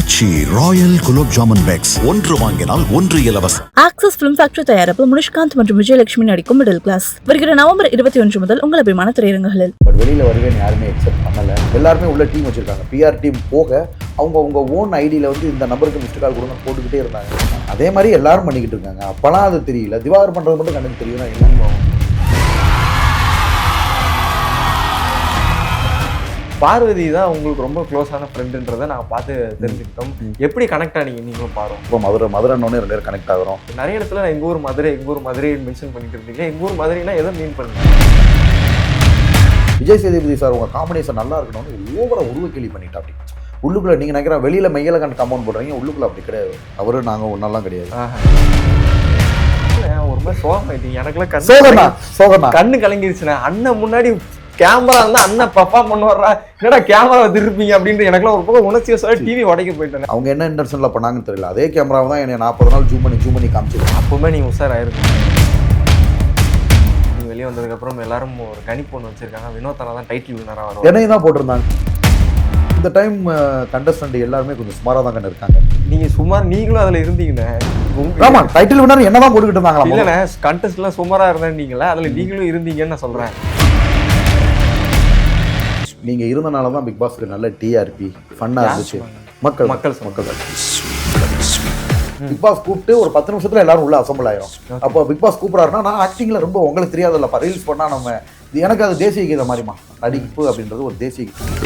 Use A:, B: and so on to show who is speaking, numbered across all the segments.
A: ஆச்சி royal gulab jamun packs ஒன்று வாங்கினால் ஒன்று இலவசம்.
B: ஆக்சஸ் பிலிம் ஃபேக்டரி தயாரிப்பு முனிஷ்காந்த் மற்றும் விஜயலட்சுமி நடிக்கும் மிடில் கிளாஸ் வருகிற நவம்பர் இருபத்தி ஒன்று முதல் உங்கள் அபிமான திரையரங்குகளில்.
C: பட் வெளியில் வருவேன்னு யாருமே எக்ஸெப்ட் பண்ணலை. எல்லாருமே உள்ள டீம் வச்சுருக்காங்க. பிஆர் டீம் போக அவங்க அவங்க ஓன் ஐடியில் வந்து இந்த நம்பருக்கு மிஸ்டு கால் கொடுங்க போட்டுக்கிட்டே இருந்தாங்க. அதே மாதிரி எல்லாரும் பண்ணிக்கிட்டு இருக்காங்க. அப்போலாம் அது தெரியல. திவாகர் பண்ணுறது மட்டும் கண்ணுக்கு தெரியும் நான்
D: பார்வதி தான் உங்களுக்கு ரொம்ப க்ளோஸான ஃப்ரெண்டுன்றதை நாங்கள் பார்த்து தெரிஞ்சுக்கிட்டோம். எப்படி கனெக்ட் ஆனீங்க? நீங்களும் பாரும்
C: இப்போ மதுரை மதுரைன்னு ரெண்டு பேரும் கனெக்ட் ஆகிறோம்.
D: நிறைய இடத்துல நான் எங்கள் ஊர் மதுரை எங்கள் ஊர் மதுரை மென்ஷன் பண்ணிட்டு இருந்தீங்க எங்கள் ஊர் மதுரைனா எதை மீன் பண்ணுங்க?
C: விஜய் சேதுபதி சார் உங்கள் காம்பினேஷன் நல்லா இருக்கணும்னு ஓவரா உருவ கேள்வி பண்ணிட்டா அப்படி. உள்ளுக்குள்ள நீங்கள் நினைக்கிற வெளியில் மையில கண்டு கம்பவுண்ட் போடுறீங்க உள்ளுக்குள்ள அப்படி கிடையாது. அவரு நாங்கள் ஒன்றெல்லாம் கிடையாது.
D: ஒரு மாதிரி சோகமாயிட்டீங்க. எனக்குலாம்
C: சோகனா
D: கண்ணு
C: சோகனா
D: கண்ணு கலங்கிருச்சுண்ணே. அண்ணன் முன்னாடி கேமரா இருந்தா அண்ணன் பர்ஃபார்ம் பண்ண வர்றா என்னடா கேமரா திருப்பீங்க அப்படின்ட்டு எனக்குலாம் ஒரு பக்கம் உணர்ச்சியை சொல்லி டிவி உடைக்க போயிட்டேன்.
C: அவங்க என்ன இன்டென்ஷனில் பண்ணாங்கன்னு தெரியல. அதே கேமராவை தான் என்னை நாற்பது நாள் ஜூம் பண்ணி ஜூம் பண்ணி காமிச்சிருக்காங்க.
D: அப்பவுமே நீங்க உஷார் ஆயிருக்கும் வெளியே வந்ததுக்கு அப்புறம் எல்லாரும் ஒரு கணிப்பு ஒன்று வச்சிருக்காங்க. வினோத்தனா தான் டைட்டில் வினரா வரும்
C: என்னையும் தான் போட்டிருந்தாங்க. இந்த டைம் கண்டஸ்டன்ட் எல்லாருமே கொஞ்சம் சுமாராக தான் கண்டு இருக்காங்க.
D: நீங்க சுமார் நீங்களும் அதுல இருந்தீங்கண்ணே. உங்க-
C: ஆமா டைட்டில் வினர் என்ன தான் போட்டுக்கிட்டு இருந்தாங்களா
D: இல்லண்ணே கண்டெஸ்ட்லாம் சுமாரா இருந்தீங்களா அதுல நீங்களும் இருந்தீங்கன்னு நான் சொல்றேன்.
C: நீங்க இருந்தனால தான் பிக் பாஸ்க்கு நல்ல டிஆர்பி ஃபன்னா இருந்துச்சு. மக்கள்
D: மக்கள்
C: மக்கள் பிக் பாஸ் கூப்பிட்டு ஒரு பத்து நிமிஷத்துல எல்லாரும் உள்ள அசம்பிள் ஆயிரும். அப்போ பிக் பாஸ் கூப்பிடாருன்னா நான் ஆக்டிங்ல ரொம்ப உங்களுக்கு தெரியாதுல்லப்பா. ரீல்ஸ் பண்ணா நம்ம இது எனக்கு அது தேசிய கீதம் மாதிரிமா நடிப்பு அப்படின்றது ஒரு தேசிய கீதம்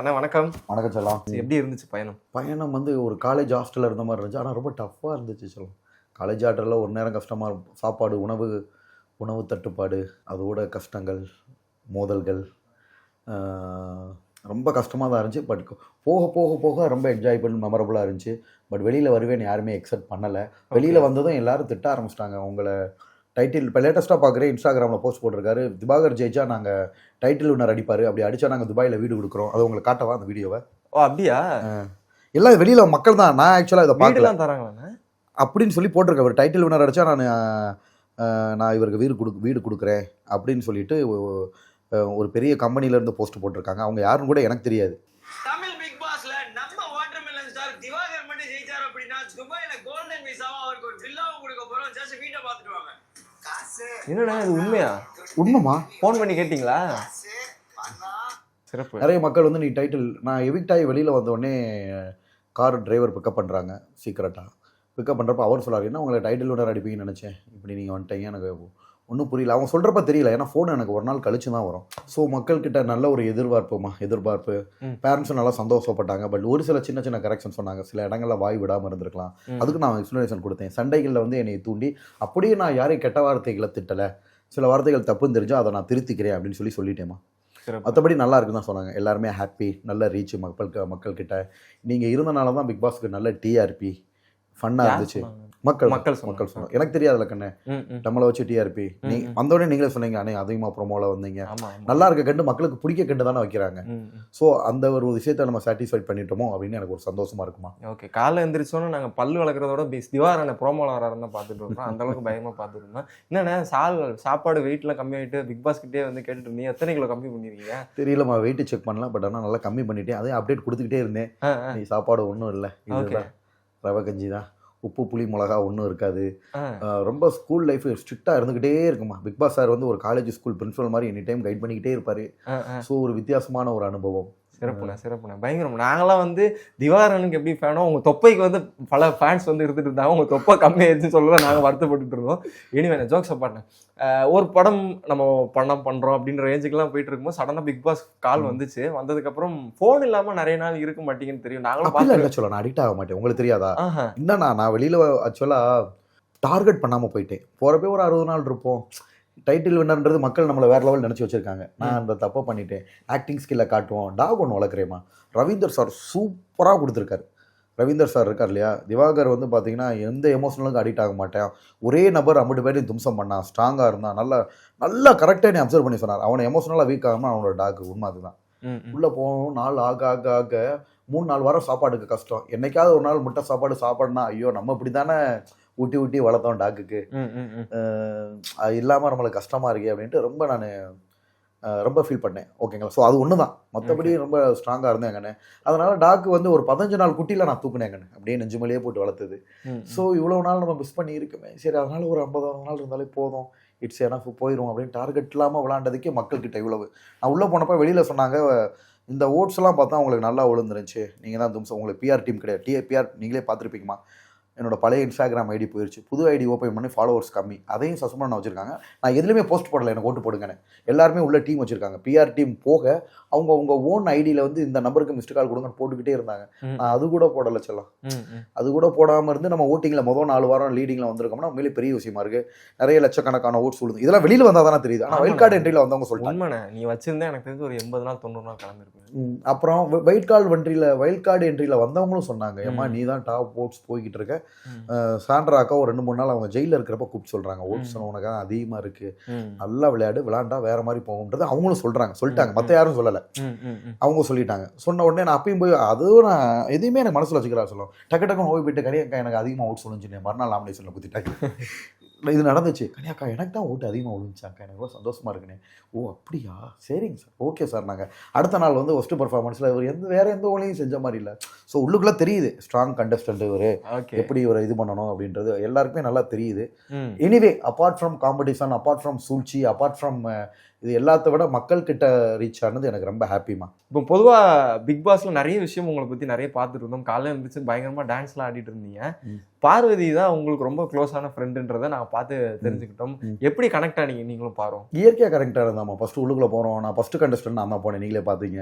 D: அண்ணா வணக்கம்.
C: வணக்கம் செல்லாம்.
D: எப்படி இருந்துச்சு பயணம்?
C: பயணம் வந்து ஒரு காலேஜ் ஹாஸ்டலில் இருந்த மாதிரி இருந்துச்சு. ஆனால் ரொம்ப டஃப்பாக இருந்துச்சு சொல்லும். காலேஜ் ஹாஸ்டலில் ஒரு நேரம் கஷ்டமாக இருக்கும். சாப்பாடு உணவு உணவு தட்டுப்பாடு அதோட கஷ்டங்கள் மோதல்கள் ரொம்ப கஷ்டமாக தான் இருந்துச்சு. பட் போக போக போக ரொம்ப என்ஜாயபிள் மெமரபுளாக இருந்துச்சு. பட் வெளியில் வருவேன்னு யாருமே எக்ஸெப்ட் பண்ணலை. வெளியில் வந்ததும் எல்லாரும் திட்ட ஆரம்பிச்சிட்டாங்க. உங்களை டைட்டில் இப்போ லேட்டஸ்ட்டாக பார்க்குறேன் இன்ஸ்டாகிராமில் போஸ்ட் போட்டிருக்காரு. திவாகர் ஜெயிச்சா நாங்கள் டைட்டில் வினர் அடிப்பார். அப்படி அடித்தா நாங்கள் துபாயில் வீடு கொடுக்குறோம். அதை உங்களுக்கு காட்டவா அந்த வீடியோவை?
D: ஓ அப்படியா?
C: எல்லாம் வெளியில மக்கள் தான். நான் ஆக்சுவலாக இதை பார்க்கல.
D: வீடுலாம் தராங்களாண்ணே?
C: அப்படின்னு சொல்லி போட்டிருக்கேன் ஒரு டைட்டில் வினர் அடிச்சா நான் நான் இவருக்கு வீடு கொடு வீடு கொடுக்குறேன் அப்படின்னு சொல்லிட்டு ஒரு பெரிய கம்பெனில இருந்து போஸ்ட் போட்டிருக்காங்க. அவங்க யாருன்னு கூட எனக்கு தெரியாது.
E: தமிழ் பிக் பாஸ்ல நம்ம வாட்டர்மெலன் ஸ்டார் திவாகர் மட்டும் ஜெயிச்சார் அப்படின்னா துபாயில கோல்டன் விசாவும் அவருக்கு ஒரு வில்லாவும் கொடுக்க போறோம். ஜஸ்ட் வீட்டை பார்த்துட்டு வாங்க. காசு.
D: என்னண்ணே இது உண்மையா?
C: உண்மைமா
D: ஃபோன் பண்ணி கேட்டிங்களா? சிறப்பு.
C: நிறைய மக்கள் வந்து நீ டைட்டில் நான் எவிக்ட் ஆகி வெளியில் வந்த உடனே கார் டிரைவர் பிக்கப் பண்ணுறாங்க சீக்கிரட்டாக பிக்கப் பண்ணுறப்ப அவர் சொல்றாரு என்ன உங்களை டைட்டில் வினர் அடிப்பீங்கன்னு நினச்சேன். இப்படி நீங்கள் வந்துட்டீங்க எனக்கு ஒன்றும் புரியல. அவங்க சொல்கிறப்ப தெரியல. ஏன்னா ஃபோன் எனக்கு ஒரு நாள் கழிச்சு தான் வரும். ஸோ மக்கள்கிட்ட நல்ல ஒரு எதிர்பார்ப்புமா? எதிர்பார்ப்பு. பேரண்ட்ஸும் நல்லா சந்தோஷப்பட்டாங்க. பட் ஒரு சில சின்ன சின்ன கரெக்ஷன் சொன்னாங்க. சில இடங்களில் வாய் விடாமல் இருந்திருக்கலாம். அதுக்கு நான் எக்ஸ்ப்ளனேஷன் கொடுத்தேன். சண்டைகளில் வந்து என்னை தூண்டி அப்படியே நான் யாரையும் கெட்ட வார்த்தைகளை திட்டலை. சில வார்த்தைகள் தப்புன்னு தெரிஞ்சா அதை நான் திருத்திக்கிறேன் அப்படின்னு சொல்லி சொல்லிட்டேம்மா. மற்றபடி நல்லா இருக்குன்னு தான் சொன்னாங்க. எல்லாருமே ஹாப்பி நல்ல ரீச் மக்களுக்கு மக்கள்கிட்ட. நீங்கள் இருந்தனால தான் பிக் பாஸ்க்கு நல்ல டிஆர்பி ஃபன்னாக இருந்துச்சு? மக்கள்
D: மக்கள்.
C: மக்கள் சொன்னாங்க. எனக்கு தெரியாதுல கண்ணு. நம்மளை வச்சு டிஆர்பி நீ. வந்தோடனே நீங்களே சொன்னீங்க அண்ணே அதிகமாக ப்ரோமோவில் வந்தீங்க. நல்லா இருக்க கண்டு மக்களுக்கு பிடிக்க கண்டு தானே வைக்கிறாங்க. ஸோ அந்த ஒரு விஷயத்தை நம்ம சாட்டிஸ்ஃபைட் பண்ணிட்டோமோ அப்படின்னு எனக்கு ஒரு சந்தோஷமா இருக்குமா?
D: ஓகே காலைல எந்திரிச்சோன்னு நாங்கள் பல்லு வளர்க்குறதோட பேஸ் திவாரான ப்ரோமோல வராருன்னு தான் பார்த்துட்டு இருக்கோம் அந்த அளவுக்கு பயமா பார்த்துட்டு இருந்தோம். என்னண்ணே சால் சாப்பாடு வெயிட்லாம் கம்மியாயிட்டு பிக் பாஸ் கிட்டே வந்து கேட்டுட்டு இருந்தீங்க. எத்தனை கிலோ கம்மி பண்ணிருக்கீங்க?
C: தெரியலம்மா வெயிட் செக் பண்ணலாம் பட் ஆனால் நல்லா கம்மி பண்ணிட்டேன். அதே அப்டேட் கொடுத்துக்கிட்டே இருந்தேன். நீ சாப்பாடு ஒன்றும் இல்லை. ரவை கஞ்சி தான். உப்பு புளி மிளகா ஒன்றும் இருக்காது. ரொம்ப ஸ்கூல் லைஃப் ஸ்ட்ரிக்டாக இருந்துக்கிட்டே இருக்குமா? பிக் பாஸ் சார் வந்து ஒரு காலேஜ் ஸ்கூல் பிரின்சிபல் மாதிரி எனி டைம் கைட் பண்ணிக்கிட்டே இருப்பார். ஸோ ஒரு வித்தியாசமான ஒரு அனுபவம்.
D: சிறப்புண்ணே சிறப்புண்ணே. பயங்கரம் நாங்களாம் வந்து திவாரனுக்கு எப்படி ஃபேனோ உங்க தொப்பைக்கு வந்து பல ஃபேன்ஸ் வந்து இருந்துட்டு இருந்தாங்க. உங்க தொப்பை கம்மியாயிருச்சுன்னு சொல்லதான் நாங்க வருத்தப்பட்டுட்டு இருந்தோம். எனிவே ஜோக்ஸ் பாட்டேன் ஒரு படம் நம்ம படம் பண்றோம் அப்படின்ற ரேஞ்சுக்கெல்லாம் போயிட்டு இருக்கும்போது சடனா பிக் பாஸ் கால் வந்துச்சு. வந்ததுக்கு அப்புறம் ஃபோன் இல்லாம நிறைய நாள் இருக்க மாட்டீங்கன்னு தெரியும். நாங்களும் பார்த்து
C: சொல்ல நான் அடிக்ட் ஆக மாட்டேன். உங்களுக்கு தெரியாதா? என்னண்ணா நான் வெளியில் ஆக்சுவலாக டார்கெட் பண்ணாமல் போயிட்டேன். போகிறப்பே ஒரு அறுபது நாள் இருப்போம். டைட்டில் வின்னர்ன்றது மக்கள் நம்மளை வேற லெவல் நினச்சி வச்சிருக்காங்க. நான் அந்த தப்பை பண்ணிட்டேன். ஆக்டிங் ஸ்கில்லை காட்டுவோம். டாக் ஒன்று வளர்க்குறேம்மா. ரவீந்தர் சார் சூப்பராக கொடுத்துருக்காரு. ரவீந்தர் சார் இருக்கார் இல்லையா? திவாகர் வந்து பார்த்தீங்கன்னா எந்த எமோஷனலுக்கும் அடிக்ட் ஆக மாட்டேன். ஒரே நபர் ஐம்பது பேரையும் தும்சம் பண்ணான். ஸ்ட்ராங்காக இருந்தான். நல்லா நல்லா கரெக்டாக நீ அப்சர்வ் பண்ணி சொன்னார். அவனை எமோஷனலாக வீக் ஆகாமல் அவனோட டாக் உண்மை அதுதான். உள்ளே போகணும் நாள் ஆக ஆக ஆக மூணு நாள் வாரம் சாப்பாடுக்கு கஷ்டம். என்னைக்காவது ஒரு நாள் முட்டை சாப்பாடு சாப்பாடுனா ஐயோ நம்ம இப்படி தானே ஊட்டி ஊட்டி வளர்த்தோம் டாக்குக்கு. அது இல்லாமல் நம்மளுக்கு கஷ்டமாக இருக்கே அப்படின்ட்டு ரொம்ப நான் ரொம்ப ஃபீல் பண்ணேன். ஓகேங்களா ஸோ அது ஒன்று தான் மற்றபடி ரொம்ப ஸ்ட்ராங்காக இருந்தேன் எங்கண்ணே அதனால டாக்கு வந்து ஒரு பதினஞ்சு நாள் குட்டியில் நான் தூக்குனேன் எங்கண்ணே அப்படியே நெஞ்சு மேலேயே போட்டு வளர்த்தது. ஸோ இவ்வளோ நாள் நம்ம மிஸ் பண்ணி இருக்குமே. சரி அதனால ஒரு ஐம்பதாவது நாள் இருந்தாலே போதும். இட்ஸ் எனஃப் போயிடும் அப்படின்னு டார்கெட் இல்லாமல் விளாண்டதுக்கே மக்கள்கிட்ட இவ்வளவு. நான் உள்ளே போனப்போ வெளியில் சொன்னாங்க இந்த ஓட்ஸ்லாம் பார்த்தா உங்களுக்கு நல்லா விழுந்துருந்துச்சு நீங்கள் தான் தும்சம் உங்களுக்கு பிஆர் டீம் கிடையாது. டிஏ பிஆர் நீங்களே பார்த்துருப்பீங்கம்மா. என்னோட பழைய இன்ஸ்டாகிராம் ஐடி போயிடுச்சு புது ஐடி ஓப்பன் பண்ணி ஃபாலோவர்ஸ் கம்மி. அதையும் சஸ்பெண்ட் பண்ண வச்சிருக்காங்க. நான் எதுலையுமே போஸ்ட் போடல எனக்கு ஓட்டு போடுங்கன்னு. எல்லாருமே உள்ள டீம் வச்சிருக்காங்க. பிஆர் டீம் போக அவங்க உங்க ஓன் ஐடியில் வந்து இந்த நம்பருக்கு மிஸ்டு கால் கொடுங்கன்னு போட்டுக்கிட்டே இருந்தாங்க. நான் அது கூட போடல செல்லாம். அது கூட போடாமல் இருந்து நம்ம ஓட்டிங்கில் முதல் நாலு வாரம் லீடிங்கில் வந்திருக்கோம்னா உண்மையிலே பெரிய விஷயமா இருக்கு. நிறைய லட்சக்கணக்கான ஓட்ஸ் விழுந்து இதெல்லாம் வெளியில் வந்தால் தானே தெரியுது ஆனால் வைல்ட் கார்டு என்ட்ரியில் வந்தவங்க சொல்லிட்டாங்க.
D: நீ வச்சிருந்தா எனக்கு தெரிஞ்சு ஒரு எண்பது நாள் தொண்ணூறு நாள்
C: ம், அப்புறம் வைல்ட் கார்டு வென்ட்ரியில் வைல்ட் கார்டு என்ட்ரியில் வந்தவங்களும் சொன்னாங்க ஏம்மா
D: ம்.
C: நீ தான் டாப் ஓட்ஸ் போய்கிட்டு இருக்க.
D: ம்.
C: அஹ், சாண்ட்ரா அக்கா ஒரு ரெண்டு மூணு நாள் அவங்க ஜெயிலில் இருக்கிறப்ப கூப்பிட்டு சொல்கிறாங்க ஓட்ஸ் உனக்கு அதிகமாக இருக்கு.
D: ம்,
C: நல்லா விளையாடு விளையாண்டா வேற மாதிரி போகும்ன்றது அவங்களும் சொல்கிறாங்க சொல்லிட்டாங்க. மற்ற யாரும் சொல்லலை. அவங்க சொல்லிட்டாங்க. சொன்ன உடனே நான் அப்பயும் போய் அதுவும் நான் எதையுமே எனக்கு மனசில் வச்சுக்கிறா சொல்லும் டக்கு டக்குன்னு ஓய் போயிட்டு கனியாக்கா எனக்கு அதிகமாக ஓட் சொல்லுச்சு மறுநாள் நாமினேஷனில் குத்திட்டாங்க இது நடந்துச்சு. கனியாக்கா எனக்கு தான் ஓட்டு அதிகமாக விழுந்துச்சாக்கா எனக்கு ரொம்ப சந்தோஷமா இருக்குனே. ஓ அப்படியா? சரிங்க சார். ஓகே சார் நாங்கள் அடுத்த நாள் வந்து ஒஸ்ட் பர்ஃபார்மன்ஸில் இவர் எந்த வேற எந்த ஒளியும் செஞ்ச மாதிரி இல்லை. ஸோ உள்ளுக்குள்ளே தெரியுது. ஸ்ட்ராங் கண்டஸ்டன்ட் இவர். எப்படி இவரை இது பண்ணணும் அப்படின்றது எல்லாருக்குமே நல்லா தெரியுது. Anyway apart from competition apart from சூழ்ச்சி அப்பார்ட் ஃப்ரம் இது எல்லாத்த விட மக்கள் கிட்ட ரீச் ஆனது எனக்கு ரொம்ப ஹாப்பிமா
D: இப்போ பொதுவா பிக் பாஸ்ல நிறைய விஷயம் உங்களை பத்தி நிறைய பார்த்துட்டு இருந்தோம். காலையில இருந்துச்சு பயங்கரமா டான்ஸ்லாம் ஆடிட்டு இருந்தீங்க. பார்வதி தான் உங்களுக்கு ரொம்ப க்ளோஸான ஃப்ரெண்டுன்றதை நான் பார்த்து தெரிஞ்சுக்கிட்டோம். எப்படி கனெக்ட் ஆனீங்க? நீங்களும் பாரும்
C: இயற்கையாக கரெக்டாக இருந்தாமா ஃபஸ்ட்டு உள்ளுக்குள்ளே போகிறோம் நான் ஃபஸ்ட்டு கண்டஸ்டன்ட் நான் தான் போனேன். நீங்களே பார்த்தீங்க.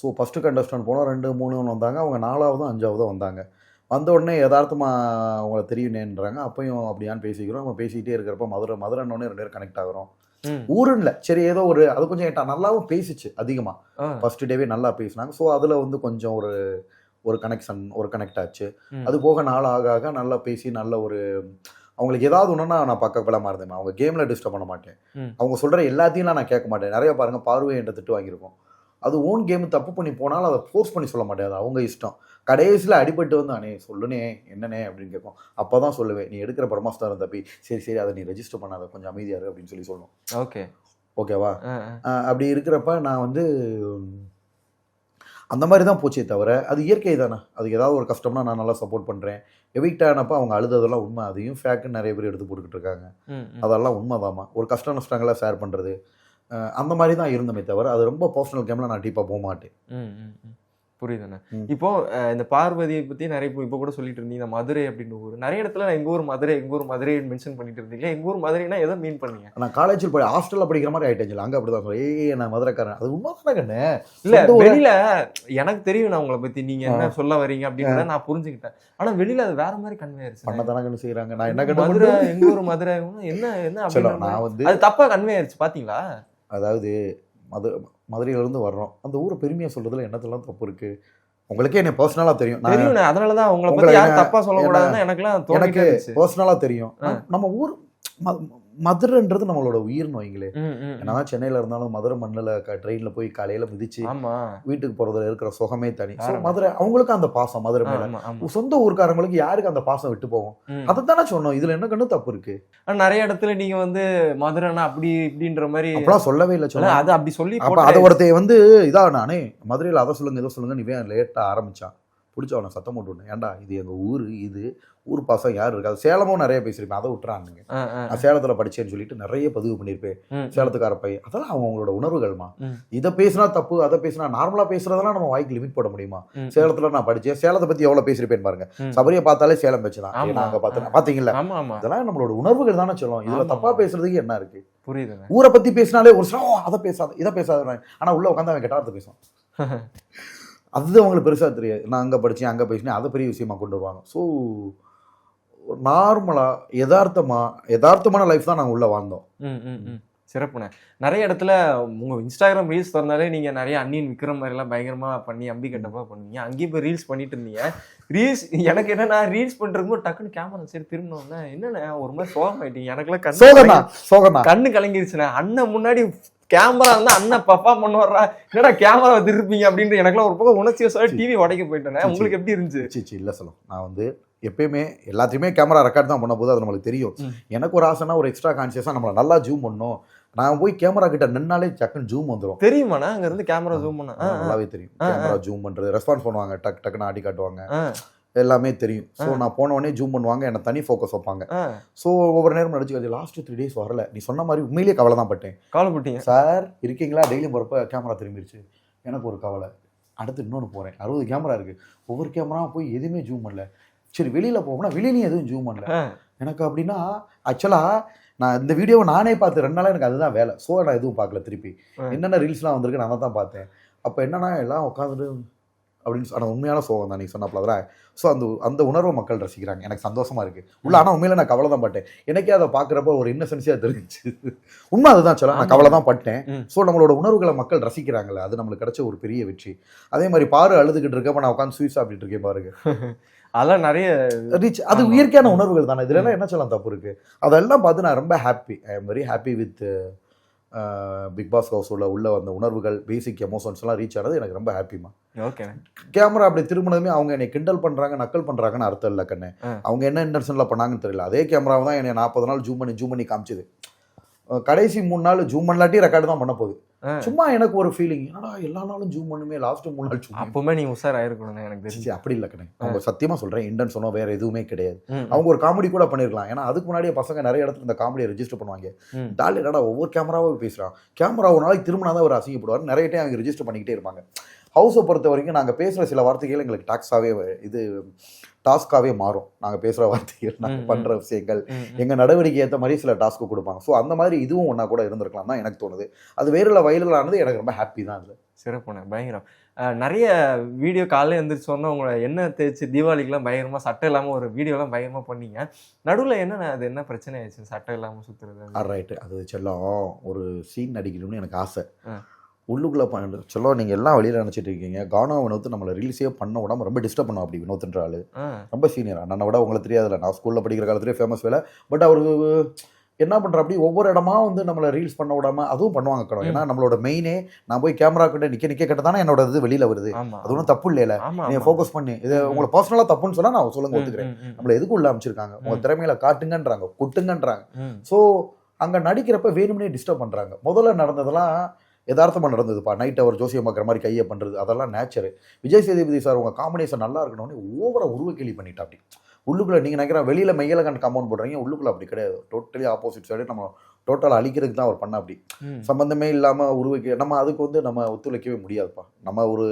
C: ஸோ ஃபஸ்ட்டு கண்டஸ்டன்ட் போனோம். ரெண்டு மூணு வந்தாங்க. அவங்க நாலாவதும் அஞ்சாவதும் வந்தாங்க. வந்த உடனே யதார்த்தமாக அவங்கள தெரியுனேன்றாங்க. அப்பயும் அப்படியான்னு பேசிக்கிறோம். அவங்க பேசிக்கிட்டே இருக்கிறப்ப மதுரை மதுரைன்னொடனே ரெண்டு பேரும் கனெக்ட் ஆகிறோம்.
D: ம்.
C: ஊருன்னு சரி ஏதோ ஒரு அது கொஞ்சம் என்கிட்ட நல்லாவும் பேசிச்சு அதிகமாக
D: ஆ.
C: ஃபர்ஸ்ட் டேவே நல்லா பேசினாங்க. ஸோ அதில் வந்து கொஞ்சம் ஒரு ஒரு கனெக்ஷன் ஒரு கனெக்ட் ஆச்சு. அது போக நாள் ஆக ஆக நல்லா பேசி நல்ல ஒரு அவங்களுக்கு ஏதாவது ஒன்றுனா நான் பக்கபலமாக இருந்தேன் அவங்க கேமில் டிஸ்டர்ப் பண்ண மாட்டேன். அவங்க சொல்கிற எல்லாத்தையும் நான் கேட்க மாட்டேன். நிறைய பாருங்க பார்வை என்ற திட்டு வாங்கியிருக்கோம். அது ஓன் கேம் தப்பு பண்ணி போனாலும் அதை ஃபோர்ஸ் பண்ணி சொல்ல மாட்டேன். அது அவங்க இஷ்டம். கடைசியில் அடிபட்டு வந்து அண்ணே சொல்லுனே என்னனே அப்படின்னு கேட்கும் அப்போ தான் சொல்லுவேன் நீ எடுக்கிற பிரமாஸ்தாரம் தப்பி சரி சரி அதை நீ ரெஜிஸ்டர் பண்ணாத கொஞ்சம் அமைதியா இரு அப்படின்னு சொல்லி சொல்லணும்
D: ஓகே.
C: ஓகேவா? அப்படி இருக்கிறப்ப நான் வந்து அந்த மாதிரி தான் போச்சே தவிர அது இயற்கை தானே. அதுக்கு ஏதாவது ஒரு கஷ்டம்னா நான் நல்லா சப்போர்ட் பண்ணுறேன் எவிக்ட் ஆனப்போ அவங்க அழுததெல்லாம் உண்மை. அதையும் ஃபேக்ட்னு நிறைய பேர் எடுத்து போட்டுக்கிட்டு இருக்காங்க. அதெல்லாம் உண்மைதாம்மா ஒரு கஷ்ட நஷ்டங்களை ஷேர் பண்ணுறது அந்த மாதிரி தான் இருந்தமே தவிர அது ரொம்ப பர்சனல் கேமில் நான் டீப்பாக போக மாட்டேன்.
D: புரியுதுண்ணே. இப்போ இந்த பார்வதியை பத்தி நிறைய இப்போ கூட சொல்லிட்டு இருந்தீங்க மதுரை அப்படின்னு ஊர். நிறைய இடத்துல நான் எங்க ஊர் மதுரை எங்க ஊர் மதுரை மென்ஷன் பண்ணிட்டு இருந்தீங்க எங்க ஊர் மதுரைனா எதை மீன் பண்ணீங்க?
C: நான் காலேஜில் போய் ஹாஸ்டலில் படிக்கிற மாதிரி ஆகிட்டேன் அங்கே அப்படி தான் சொல்லுவேன் ஏய் நான் மதுரைக்காரன். அது உண்மை தானே கண்ணு?
D: இல்ல வெளியில எனக்கு தெரியும் நான் உங்களை பத்தி. நீங்க என்ன சொல்ல வரீங்க அப்படின்றத நான் புரிஞ்சுக்கிட்டேன். ஆனா வெளியில அது வேற மாதிரி கன்வே ஆயிருச்சு.
C: பண்ண தானே செய்கிறாங்க நான் என்ன கண்ணு
D: மதுரை எங்க ஊர் மதுரை என்ன என்ன
C: சொல்ல
D: மாதிரி.
C: நான் வந்து
D: அது தப்பா கன்வே ஆயிருச்சு பாத்தீங்களா?
C: அதாவது மது மதுரையிலேருந்து வர்றோம். அந்த ஊரை பெருமையாக சொல்கிறதுல என்னத்தெல்லாம் தப்பு இருக்கு? உங்களுக்கே என்ன பர்சனலாக தெரியும். நான்
D: தெரியும் அதனாலதான் உங்களை
C: உங்களை
D: பத்தி யாரும்
C: என்ன-
D: தப்பா சொல்லக்கூடாதுன்னு எனக்குலாம்
C: எனக்கு பர்சனலாக தெரியும். நம்ம ஊர் மதுரைன்றது நம்மளோட உயிர்னு வைங்களே. என்னதான் சென்னையில் இருந்தாலும் மதுரை மண்ணில் ட்ரெயினில் போய் காலையில் மிதிச்சு வீட்டுக்கு போகிறதுல இருக்கிற சுகமே தனி. ஸோ. மதுரை அவங்களுக்கும் அந்த பாசம் மதுரை மேல. சொந்த ஊர்க்காரங்களுக்கு யாருக்கு அந்த பாசம் விட்டு போகும்?
D: ம்.
C: அதை தானே சொன்னோம். இதுல என்ன கண்ணு தப்பு இருக்கு?
D: நிறைய இடத்துல நீங்க வந்து மதுரைனா அப்படி இப்படின்ற மாதிரி
C: அப்பெல்லாம் சொல்லவே இல்லை சொன்னா.
D: அது அப்படி சொல்லி
C: அப்ப அதை ஒருத்தைய வந்து இதா நானே மதுரையில் அதை சொல்லுங்க இதை சொல்லுங்க நீ லேட்டா ஆரம்பிச்சான். பிடிச்சவன சத்தம் போட்டு விட்டேன் ஏன்டா இது எங்க ஊரு இது ஊர் பாசம் யார் இருக்கு அது சேலமும் நிறைய பேசியிருப்பேன் அதை விட்டுறானுங்க. நான் சேலத்துல படிச்சேன்னு சொல்லிட்டு நிறைய பதிவு பண்ணியிருப்பேன் சேலத்துக்கார பையன். அதெல்லாம் அவங்க அவங்களோட உணர்வுகள்மா. இதை பேசினா தப்பு அதை பேசினா நார்மலா பேசுறதெல்லாம் நம்ம வாய்க்கு லிமிட் போட முடியுமா. சேலத்துல நான் படிச்சேன். சேலத்தை பத்தி எவ்வளவு பேசியிருப்பேன் பாருங்க. சபரியை பார்த்தாலே சேலம் பேச்சுதான்
D: ஆமா.
C: நாங்க பார்த்தேன் பாத்தீங்களா
D: ஆமா ஆமா.
C: இதெல்லாம் நம்மளோட உணர்வுகள் தானே சொல்லும். இதுல
D: ஆமா.
C: தப்பா பேசுறதுக்கு என்ன இருக்கு?
D: புரியுதுங்க.
C: ஊரை பத்தி பேசினாலே ஒரு சில அதை பேசாத இதை பேசாத ஆனா உள்ள உட்காந்து அவன் கெட்டாரத்தை பேசுவான். அது அவங்களுக்கு பெருசா தெரியாது. நான் அங்க படிச்சேன் அங்க பேசினேன் அதை பெரிய விஷயமா கொண்டு வருவாங்க. ஸோ நார்மலா யதார்த்தமா யதார்த்தமான லைஃப் தான் நாங்க உள்ள வாழ்ந்தோம்.
D: ம், ம், ம். சிறப்புண்ணே. நிறைய இடத்துல உங்க இன்ஸ்டாகிராம் ரீல்ஸ் திறந்தாலே நீங்க நிறைய அண்ணின் விக்ரம் மாதிரி எல்லாம் பயங்கரமா பண்ணி அம்பி கட்டப்பா பண்ணுவீங்க. அங்கேயும் போய் ரீல்ஸ் பண்ணிட்டு இருந்தீங்க. ரீல்ஸ் எனக்கு என்னன்னா ரீல்ஸ் பண்றதுக்கு டக்குன்னு கேமரா சரி திரும்பினோம்னா என்னண்ணே ஒரு மாதிரி சோகம் ஆயிட்டீங்க எனக்குலாம் கண்ணு
C: சோகனா
D: கலங்கி-
C: சோகனா
D: கண்ணு கலங்கிருச்சுண்ணே. அண்ணன் முன்னாடி கேமரா இருந்தா அண்ணன் பர்ஃபார்ம் பண்ண வர்றா என்னடா கேமரா திருப்பீங்க அப்படின்ட்டு எனக்குலாம் ஒரு பக்கம் உணர்ச்சியை சொல்லி டிவி உடைக்க போயிட்டேனே. உங்களுக்கு எப்படி இருந்துச்சு?
C: சி இல்லை சொல்லும் நான் வந்து எப்பயுமே எல்லாத்தையுமே கேமரா ரெக்கார்ட் தான் பண்ண போது அது நம்மளுக்கு தெரியும். எனக்கு ஒரு ஆசைனா ஒரு எக்ஸ்ட்ரா கான்சியஸாக நம்மளை நல்லா ஜூம் பண்ணணும் நான் போய் கேமரா கிட்ட நின்னாலே டக்குன்னு ஜூம் வந்துடும்
D: தெரியுமாண்ணா? அங்க இருந்து கேமரா ஜூம் பண்ண.
C: நல்லாவே தெரியும். கேமரா ஜூம் பண்றது ரெஸ்பான்ஸ் பண்ணுவாங்க டக் டக்குன்னு ஆடி காட்டுவாங்க. எல்லாமே தெரியும். ஸோ நான் போன உடனே ஜூம் பண்ணுவாங்க என்னை தனி ஃபோக்கஸ் வைப்பாங்க. ஸோ ஒவ்வொரு நேரம் நடிச்சு லாஸ்ட் த்ரீ டேஸ் வரல. நீ சொன்ன மாதிரி உண்மையிலேயே கவலை தான் பட்டேன்
D: கவலைப்பட்டீங்க
C: சார் இருக்கீங்களா? டெய்லி போகிறப்ப கேமரா திரும்பிடுச்சு எனக்கு ஒரு கவலை. அடுத்து இன்னொன்று போகிறேன் அறுபது கேமரா இருக்குது ஒவ்வொரு கேமராவும் போய் எதுவுமே ஜூம் பண்ணல. சரி வெளியில் போகணும்னா வெளியிலையும் எதுவும் ஜூம் பண்ணல. எனக்கு அப்படின்னா ஆக்சுவலாக நான் இந்த வீடியோவை நானே பார்த்து ரெண்டு நாளாக எனக்கு அதுதான் வேலை. ஸோ நான் எதுவும் பார்க்கல திருப்பி. என்னென்ன ரீல்ஸ்லாம் வந்திருக்கு நான் தான் பார்த்தேன். அப்போ என்னன்னா எல்லாம் உட்காந்துட்டு அப்படின்னு சொ- ஆனா உண்மையான சோகம் தான் நீ சொன்னப்பல ஸோ அந்த அந்த உணர்வை மக்கள் ரசிக்கிறாங்க. எனக்கு சந்தோஷமா இருக்கு. உள்ள ஆனால் உண்மையில நான் கவலை தான் பட்டேன். எனக்கே அதை பார்க்குறப்ப ஒரு இன்னசென்சியாக தெரிஞ்சுச்சு. உண்மை அதுதான் சொல்ல நான் கவலை தான் பட்டேன். ஸோ நம்மளோட உணர்வுகளை மக்கள் ரசிக்கிறாங்கல்ல அது நம்மளுக்கு கிடைச்ச ஒரு பெரிய வெற்றி. அதே மாதிரி பாரு அழுதுகிட்டு இருக்கப்ப நான் உட்காந்து ஸ்வீட் சாப்பிட்டுட்டு இருக்கேன் பாருங்க.
D: அதெல்லாம் நிறைய
C: ரீச் அது. இயற்கையான உணர்வுகள் தானே. இதுல என்ன சொல்லலாம் தப்பு இருக்கு? அதெல்லாம் பார்த்து நான் ரொம்ப happy I am very happy with Bigg Boss house உள்ள வந்த உணர்வுகள் பேசிக் எமோஷன்ஸ் எல்லாம் ரீச் ஆனது எனக்கு ரொம்ப ஹாப்பிமா
D: ஓகே
C: கேமரா அப்படி திரும்பினதுமே அவங்க என்னை கிண்டல் பண்றாங்க நக்கல் பண்றாங்கன்னு அர்த்தம் இல்லை கண்ணு. அவங்க என்ன இன்டென்ஷன்ல பண்ணாங்கன்னு தெரியல. அதே கேமராவை தான் என்னை நாற்பது நாள் ஜூம் பண்ணி ஜூம் பண்ணி காமிச்சது. கடைசி மூணு நாள் ஜூம் பண்ணலாட்டி ரெக்கார்டு தான் பண்ண போகுது. சும்மா எனக்கு ஒரு ஃபீலிங் என்னடா எல்லா நாளும் ஜூம் பண்ணுமே லாஸ்ட் மூணு நாள் ஜூம்
D: அப்பவுமே நீங்க உஷார் ஆயிருக்கணும் எனக்கு தெரிஞ்சு.
C: அப்படி இல்லை கண்ணு. அவங்க சத்தியமா சொல்றேன் இன்டென்ஷனோ வேற எதுவுமே கிடையாது. அவங்க ஒரு காமெடி கூட பண்ணிருக்கலாம். ஏன்னா அதுக்கு முன்னாடியே பசங்க நிறைய இடத்துல இந்த காமெடியை ரெஜிஸ்டர் பண்ணுவாங்க. டால் என்னடா ஒவ்வொரு கேமராவும் பேசுறான். கேமரா ஒரு நாளைக்கு திரும்பினா தான் அவர் அசிங்கப்படுவார். நிறைய டைம் அவங்க ரெஜிஸ்டர் பண்ணிக்கிட்டே இருப்பாங்க. ஹவுஸை பொறுத்த வரைக்கும் நாங்கள் பேசுகிற சில வார்த்தைகள் எங்களுக்கு டாக்ஸாகவே இது டாஸ்காகவே மாறும். நாங்கள் பேசுகிற வார்த்தைகள் நாங்கள் பண்ணுற விஷயங்கள். எங்கள் நடவடிக்கை ஏற்ற மாதிரி சில டாஸ்க்கு கொடுப்பாங்க. ஸோ அந்த மாதிரி இதுவும் ஒன்றா கூட இருந்திருக்கலாம் தான் எனக்கு தோணுது. அது வேறுல வயல்களானது எனக்கு ரொம்ப ஹாப்பி தான் அது.
D: சிறப்புண்ணே பயங்கரம். நிறைய வீடியோ காலையில் எழுந்திரிச்சு சொன்னா உங்களை எண்ணெய் தேய்ச்சி தீபாவளிக்குலாம் பயங்கரமா சட்டை இல்லாமல் ஒரு வீடியோலாம் பயங்கரமா பண்ணீங்க. நடுவில் என்னண்ணே அது என்ன பிரச்சனை ஆயிடுச்சு? சட்டை இல்லாமல் சுத்துறது
C: ஆ ரைட்டு அது செல்லம் ஒரு சீன் நடிக்கணும்னு எனக்கு ஆசை. உள்ளுக்குள்ளே பண்ண செல்லம் நீங்கள் எல்லாம் வெளியில் நினச்சிட்டு இருக்கீங்க. கானா வினோத் நம்மளை ரீல்ஸே பண்ண விடாம ரொம்ப டிஸ்டர்ப் பண்ணும் அப்படி வினோத்ன்ற ஆளு. ரொம்ப சீனியர் அண்ணனை விட உங்களுக்கு தெரியாதுல்ல நான் ஸ்கூலில் படிக்கிற காலத்துலேயே ஃபேமஸ் வேலை. பட் அவர் என்ன பண்ணுற அப்படி ஒவ்வொரு இடமா வந்து நம்மளை ரீல்ஸ் பண்ண விடாம அதுவும் பண்ணுவாங்க கடவுள் ஏன்னா நம்மளோட மெயினே நான் போய் கேமரா கிட்ட நிற்க நிற்க கிட்ட தானே என்னோட இது வெளியில் வருது. அது ஒன்றும் தப்பு இல்லைல்ல.
D: ஆமா
C: நீங்க. ஃபோக்கஸ் பண்ணி. இது. உங்களை பர்சனலாக தப்புன்னு சொன்னா நான் சொல்லுங்க ஒத்துக்கிறேன். நம்மளை எதுக்கு உள்ள அமைச்சிருக்காங்க உங்க. திறமையில காட்டுங்கன்றாங்க கொட்டுங்கன்றாங்க. ஸோ அங்கே நடிக்கிறப்ப வேணும்னே டிஸ்டர்ப் பண்ணுறாங்க முதல்ல நடந்ததெல்லாம் யதார்த்தமாக நடந்ததுப்பா. நைட் அவர் ஜோசியம் பார்க்குற மாதிரி கையை பண்ணுறது அதெல்லாம் நேச்சர் விஜய் சேதுபதி சார் உங்கள் காம்பினேஷன் நல்லா இருக்கணும்னு ஓவரா உருவ கேலி பண்ணிட்டா அப்படி. உள்ளுக்குள்ளே நீங்கள் நினைக்கிற வெளியில் மையலகன் காம்பவுண்ட் போடுறீங்க உள்ளுக்குள்ள அப்படி கிடையாது. டோட்டலி ஆப்போசிட் சைடு நம்ம டோட்டலாக அழிக்கிறதுக்கு தான் அவர் பண்ண அப்படி.
D: ம்.
C: சம்பந்தமே இல்லாமல் உருவக்கி நம்ம அதுக்கு வந்து நம்ம ஒத்துழைக்கவே முடியாதுப்பா. நம்ம ஒரு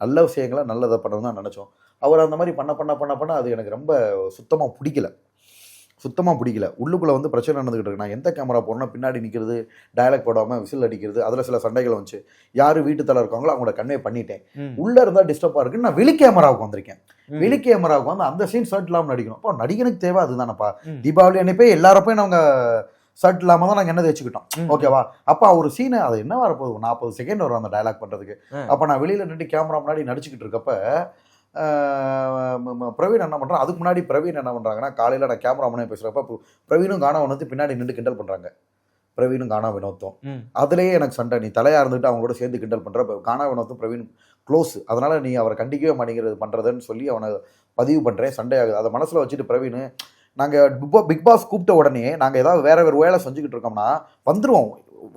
C: நல்ல விஷயங்களை நல்லதை பண்ணணும் தான் நினச்சோம். அவர் அந்த மாதிரி பண்ண பண்ண பண்ண பண்ண அது எனக்கு ரொம்ப சுத்தமாக பிடிக்கல. சுத்தமாக பிடிக்கல. உள்ளுக்குள்ளே வந்து பிரச்சனை நடந்துகிட்டு இருக்கு. நான் எந்த கேமரா போடணும் பின்னாடி நிற்கிறது டயலாக் போடாமல் விசில் அடிக்கிறது அதில் சில சண்டைகள் வந்துச்சு. யார் வீட்டு தலை இருக்காங்களோ அவங்களோட கன்வே பண்ணிட்டேன். உள்ளே இருந்தால் டிஸ்டர்பாக இருக்குன்னு நான் வெளி கேமராவுக்கு வந்திருக்கேன். வெளி கேமராவுக்கு வந்து அந்த சீன் ஷர்ட் இல்லாமல் நடிக்கணும். அப்போ நடிகனுக்கு தேவை அதுதானப்பா. தீபாவளி அன்னைப்பே எல்லாரப்பையும் நாங்கள் ஷர்ட் இல்லாமல் தான் நாங்கள் என்ன தேய்ச்சிக்கிட்டோம்.
D: ம்.
C: ஓகேவா அப்போ ஒரு சீனை அது என்ன வரப்போகுது? நாற்பது செகண்ட் வரும் அந்த டயலாக் பண்ணுறதுக்கு. அப்போ நான் வெளியில் நின்று கேமரா முன்னாடி நடிச்சுக்கிட்டு இருக்கப்ப பிரவீன் என்ன பண்ணுறான் அதுக்கு முன்னாடி பிரவீன் என்ன பண்ணுறாங்கன்னா காலையில் நான் கேமரா முன்னாடி பேசுகிறப்ப பிரவீனும் காணா வந்து பின்னாடி நின்று கிண்டல் பண்ணுறாங்க பிரவீனும் காணா வினோத்தும். அதுலேயே எனக்கு சண்டை. நீ தலையாக இருந்துட்டு அவங்களோட சேர்ந்து கிண்டல் பண்ணுற காணா வினோத்தும் பிரவீன் க்ளோஸ் அதனால நீ அவரை கண்டிக்கவே மாட்டேங்கிறது பண்ணுறதுன்னு சொல்லி அவனை பதிவு பண்ணுறேன் சண்டை ஆகுது. அதை மனசில் வச்சுட்டு பிரவீன் நாங்கள் பிக் பாஸ் கூப்பிட்ட உடனே நாங்கள் ஏதாவது வேற வேறு வேலை செஞ்சுக்கிட்டு இருக்கோம்னா வந்துருவோம்.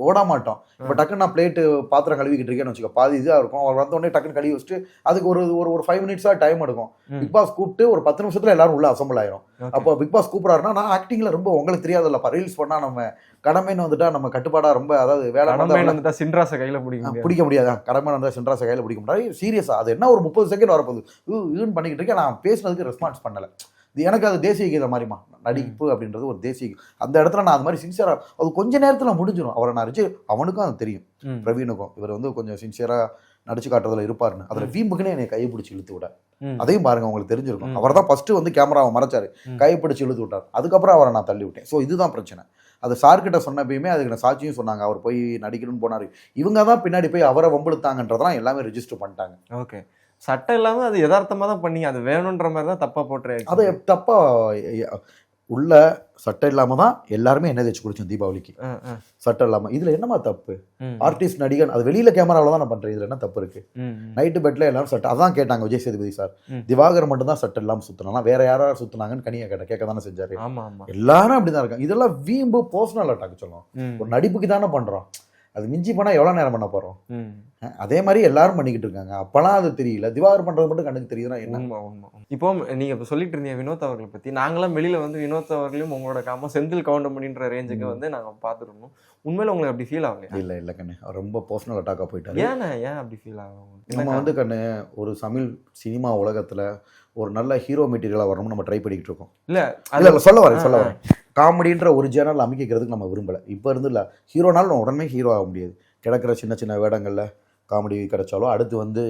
C: ஓட மாட்டோம் இப்போ டக்குன்னு நான் பிளேட்டு பாத்திரம் கழுவிக்கிட்டு இருக்கேன்னு வச்சுக்கோ பாதி இதாக இருக்கும். அவர் வந்த உடனே டக்குன்னு கழுவி வச்சுட்டு அதுக்கு ஒரு ஒரு ஒரு ஃபைவ் மினிட்ஸாக டைம் எடுக்கும். பிக் பாஸ் கூப்பிட்டு ஒரு பத்து நிமிஷத்துல எல்லாரும் உள்ள அசம்பிள் ஆயிரும். அப்போ பிக் பாஸ் கூப்பிடாருன்னா நான் ஆக்டிங்ல ரொம்ப உங்களுக்கு தெரியாதுல்லப்பா. ரீல்ஸ் பண்ணா நம்ம கடமைன்னு வந்துட்டா நம்ம கட்டுப்பாடா ரொம்ப அதாவது வேலை
D: வந்துட்டா சின்ராச கையில பிடிக்க
C: ஆ,
D: முடியாது.
C: பிடிக்க முடியாது. கடமை வந்தா சென்ட்ராச கையில பிடிக்க முடியாது. சீரியஸா அது என்ன ஒரு முப்பது செகண்ட் வரப்போகுது. ஈவன் பண்ணிக்கிட்டு இருக்கேன். நான் பேசுனதுக்கு ரெஸ்பான்ஸ் பண்ணல. எனக்கு அது தேசிய கீதம் மாதிரிமா நடிப்பு அப்படின்றது ஒரு தேசிய கீ- அந்த இடத்துல நான் அது மாதிரி சின்சியரா அது கொஞ்ச நேரத்துல முடிஞ்சிடும் அவரை நான் நடிச்சு அவனுக்கும் அது தெரியும். பிரவீனுக்கும். இவர் வந்து கொஞ்சம் சின்சியரா நடிச்சு காட்டுறதுல இருப்பாருன்னு. அதுல வீம்புக்குனே என்னை கையை பிடிச்சி இழுத்து விட. அதையும் பாருங்க உங்களுக்கு தெரிஞ்சிருக்கும். அவர் தான் ஃபர்ஸ்ட் வந்து கேமராவை மறைச்சாரு. கையை பிடிச்சி இழுத்து விட்டார். அதுக்கப்புறம் அவரை நான் தள்ளி விட்டேன் ஸோ இதுதான் பிரச்சனை. அது சார்கிட்ட சொன்னப்பயுமே அதுக்கு நான் சாட்சியும் சொன்னாங்க. அவர் போய் நடிக்கணும்னு போனாரு. இவங்க தான் பின்னாடி போய் அவரை வம்பிழுத்தாங்கன்றதெல்லாம் எல்லாமே ரெஜிஸ்டர் பண்ணிட்டாங்க.
D: ஓகே சட்டை இல்லாம அது யதார்த்தமா தான் பண்ணீங்க. அது வேணும்ன்ற மாதிரி தான் தப்பா போட்டுரு
C: அதை தப்பா எ- உள்ள சட்டை இல்லாம தான் எல்லாருமே எண்ணெய் தேய்ச்சி குடிச்சோம் தீபாவளிக்கு.
D: ஆ, ஆ.
C: சட்டை இல்லாம. இதுல என்னமா தப்பு? ஆர்டிஸ்ட் நடிகன் அது வெளியில கேமராவில் தான் நான் பண்றேன். இதுல என்ன தப்பு இருக்கு?
D: ம், ம்.
C: நைட்டு பெட்ல எல்லாரும் சட்டை அதான் கேட்டாங்க விஜய் சேதுபதி சார். திவாகர் மட்டும் தான் சட்டை இல்லாம சுத்தினா வேற யாராவது சுத்துனாங்கன்னு கனியா கேட்ட கேட்க தானே செஞ்சாரு எல்லாரும் அப்படிதான் இருக்காங்க. இதெல்லாம் வீம்பு பர்சனல் அட்டாக் சொல்லும்
D: ம்,
C: ஒரு நடிப்புக்கு தானே பண்றோம். அது மிஞ்சி போனா எவ்வளவு நேரம் பண்ண போறோம்?
D: ம்.
C: அஹ் அதே மாதிரி எல்லாரும் பண்ணிக்கிட்டு இருக்காங்க. அப்பெல்லாம் அது தெரியல. திவாகர் பண்றது மட்டும் கண்ணுக்கு தெரியுதுன்னா என்ன?
D: இப்போ நீங்க இப்ப சொல்லிட்டு இருந்தீங்க வினோத் அவர்களை பத்தி. நாங்களாம் வெளியில வந்து வினோத் அவர்களையும் உங்களோட காம செந்தில் கவுண்டமணின்ற ரேஞ்சுக்கு
C: ம்.
D: வந்து நாங்க பாத்துருந்தோம். உண்மையில உங்களுக்கு அப்படி ஃபீல் ஆகலையா?
C: இல்ல இல்ல கண்ணு. ரொம்ப பர்சனல் அட்டாக்கா போயிட்டாரு.
D: ஏண்ணே ஏன் அப்படி ஃபீல் ஆகும்
C: நம்ம வந்து கண்ணு ஒரு தமிழ் சினிமா உலகத்துல ஒரு நல்ல ஹீரோ மெட்டீரியலா வரணும்னு நம்ம ட்ரை பண்ணிக்கிட்டு இருக்கோம்.
D: இல்ல
C: இல்ல சொல்ல வரேன் சொல்ல. வரேன். காமெடின்ற ஒரு ஜேனல் அமைக்கிறதுக்கு நம்ம விரும்பல. இப்போ இருந்து இல்ல ஹீரோனாலும் உடனே ஹீரோ ஆக முடியாது. கிடக்கிற சின்ன சின்ன வேடங்கள்ல காமெடி கிடைச்சாலோ அடுத்து வந்து